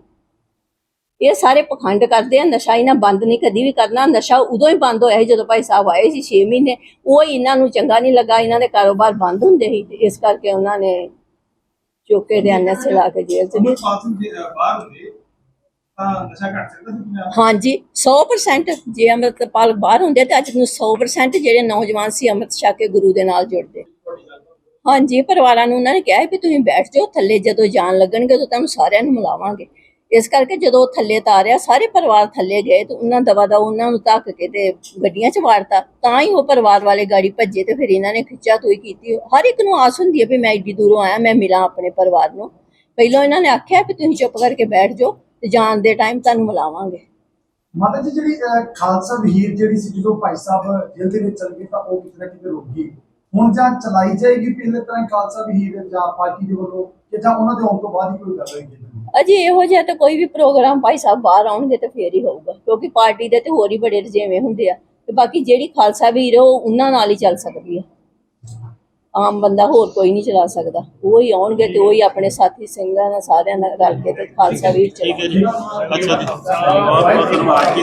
ਇਹ ਸਾਰੇ ਪਖੰਡ ਕਰਦੇ ਆ ਨਸ਼ਾ ਇਹਨਾਂ ਬੰਦ ਨਹੀਂ ਕਦੀ ਵੀ ਕਰਨਾ। ਨਸ਼ਾ ਉਦੋਂ ਹੀ ਬੰਦ ਹੋਇਆ ਸੀ ਜਦੋਂ ਭਾਈ ਸਾਹਿਬ ਆਏ ਸੀ 6 ਮਹੀਨੇ। ਉਹ ਇਹਨਾਂ ਨੂੰ ਚੰਗਾ ਨਹੀਂ ਲੱਗਾ ਇਹਨਾਂ ਦੇ ਕਾਰੋਬਾਰ ਬੰਦ ਹੁੰਦੇ ਸੀ ਇਸ ਕਰਕੇ ਉਹਨਾਂ ਨੇ ਚੋਕੇ ਦੇ ਐਨਐਸ ਲਾ ਕੇ ਜੇਲ੍ਹ ਚ ਸੀ ਹਾਂਜੀ 100% ਜੇ ਅੰਮ੍ਰਿਤਪਾਲ ਬਾਹਰ ਹੁੰਦੇ ਤਾਂ ਅੱਜ ਨੂੰ 100% ਜਿਹੜੇ ਨੌਜਵਾਨ ਸੀ ਅੰਮ੍ਰਿਤ ਛਕ ਕੇ ਗੁਰੂ ਦੇ ਨਾਲ ਜੁੜਦੇ। ਹਾਂਜੀ, ਪਰਿਵਾਰਾਂ ਨੂੰ ਉਹਨਾਂ ਨੇ ਕਿਹਾ ਵੀ ਤੁਸੀਂ ਬੈਠ ਜਾਓ, ਥੱਲੇ ਜਦੋਂ ਜਾਣ ਲੱਗਣਗੇ ਤਾਂ ਤੁਹਾਨੂੰ ਸਾਰਿਆਂ ਨੂੰ ਮਿਲਾਵਾਂਗੇ। ਇਸ ਕਰਕੇ ਜਦੋਂ ਥੱਲੇ ਤਾਰਿਆ, ਸਾਰੇ ਪਰਿਵਾਰ ਥੱਲੇ ਗਏ ਤੇ ਉਹਨਾਂ ਦਵਾ ਦਾ ਉਹਨਾਂ ਨੂੰ ਧੱਕ ਕੇ ਤੇ ਗੱਡੀਆਂ 'ਚ ਵਾੜਤਾ ਤਾਂ ਹੀ ਉਹ ਪਰਿਵਾਰ ਵਾਲੇ ਗਾੜੀ ਭੱਜੇ ਤੇ ਫਿਰ ਇਹਨਾਂ ਨੇ ਖਿੱਚਾ ਤੋਈ ਕੀਤੀ। ਹਰ ਇੱਕ ਨੂੰ ਆਸ ਹੁੰਦੀ ਹੈ ਵੀ ਮੈਂ ਏਡੀ ਦੂਰੋਂ ਆਇਆ, ਮੈਂ ਮਿਲਾਂ ਆਪਣੇ ਪਰਿਵਾਰ ਨੂੰ। ਪਹਿਲਾਂ ਇਹਨਾਂ ਨੇ ਆਖਿਆ ਵੀ ਤੁਸੀਂ ਚੁੱਪ ਕਰਕੇ ਬੈਠ ਜਾਓ ਤੇ ਜਾਣ ਦੇ ਟਾਈਮ ਤੁਹਾਨੂੰ ਮਿਲਾਵਾਂਗੇ। ਮਾਤਾ ਜੀ, ਜਿਹੜੀ ਖਾਲਸਾ ਵਹੀਰ ਜਿਹੜੀ ਸੀ, ਜਦੋਂ ਭਾਈ ਸਾਹਿਬ ਜੇਲ੍ਹ ਦੇ ਵਿੱਚ ਚਲ ਗਏ, ਤਾਂ ਉਹ ਕਿਤੇ ਨਾ ਕਿਤੇ ਰੁਕ ਗਈ। ਹੁਣ ਜਾਂ ਚਲਾਈ ਜਾਏਗੀ ਪਹਿਲੇ ਤਰ੍ਹਾਂ ਖਾਲਸਾ ਵਹੀਰ ਜਾਂ ਪਾਰਟੀ ਦੇ ਵੱਲੋਂ ਕਿ ਜਾਂ ਉਹਨਾਂ ਦੇ ਆਉਣ ਤੋਂ ਬਾਅਦ ਹੀ ਕੋਈ ਗੱਲ ਹੋਏਗੀ? ਅਜੇ ਇਹੋ ਜਿਹਾ ਤਾਂ ਕੋਈ ਵੀ ਪ੍ਰੋਗਰਾਮ ਭਾਈ ਸਾਹਿਬ ਬਾਹਰ ਆਉਣਗੇ ਤੇ ਫੇਰ ਹੀ ਹੋਊਗਾ ਕਿਉਂਕਿ ਪਾਰਟੀ ਦੇ ਤੇ ਹੋਰ ਹੀ ਬੜੇ ਰਜੇਵੇਂ ਹੁੰਦੇ ਆ ਤੇ ਬਾਕੀ ਜਿਹੜੀ ਖਾਲਸਾ ਵੀਰ ਉਹ ਉਹਨਾਂ ਨਾਲ ਹੀ ਚੱਲ ਸਕਦੀ ਆ। ਆਮ ਬੰਦਾ ਹੋਰ ਕੋਈ ਨਹੀਂ ਚਲਾ ਸਕਦਾ ਉਹ ਹੀ ਆਉਣਗੇ ਤੇ ਉਹ ਹੀ ਆਪਣੇ ਸਾਥੀ ਸਿੰਘਾਂ ਨਾਲ ਸਾਰਿਆਂ ਨਾਲ ਰਲ ਕੇ ਤੇ ਖਾਲਸਾ ਵੀਰ ਠੀਕ ਚਲਾਉਣਗੇ ਹੈ ਜੀ। ਅੱਛਾ ਜੀ। ਬਹੁਤ ਬਹੁਤ ਧੰਨਵਾਦ। ਜੀ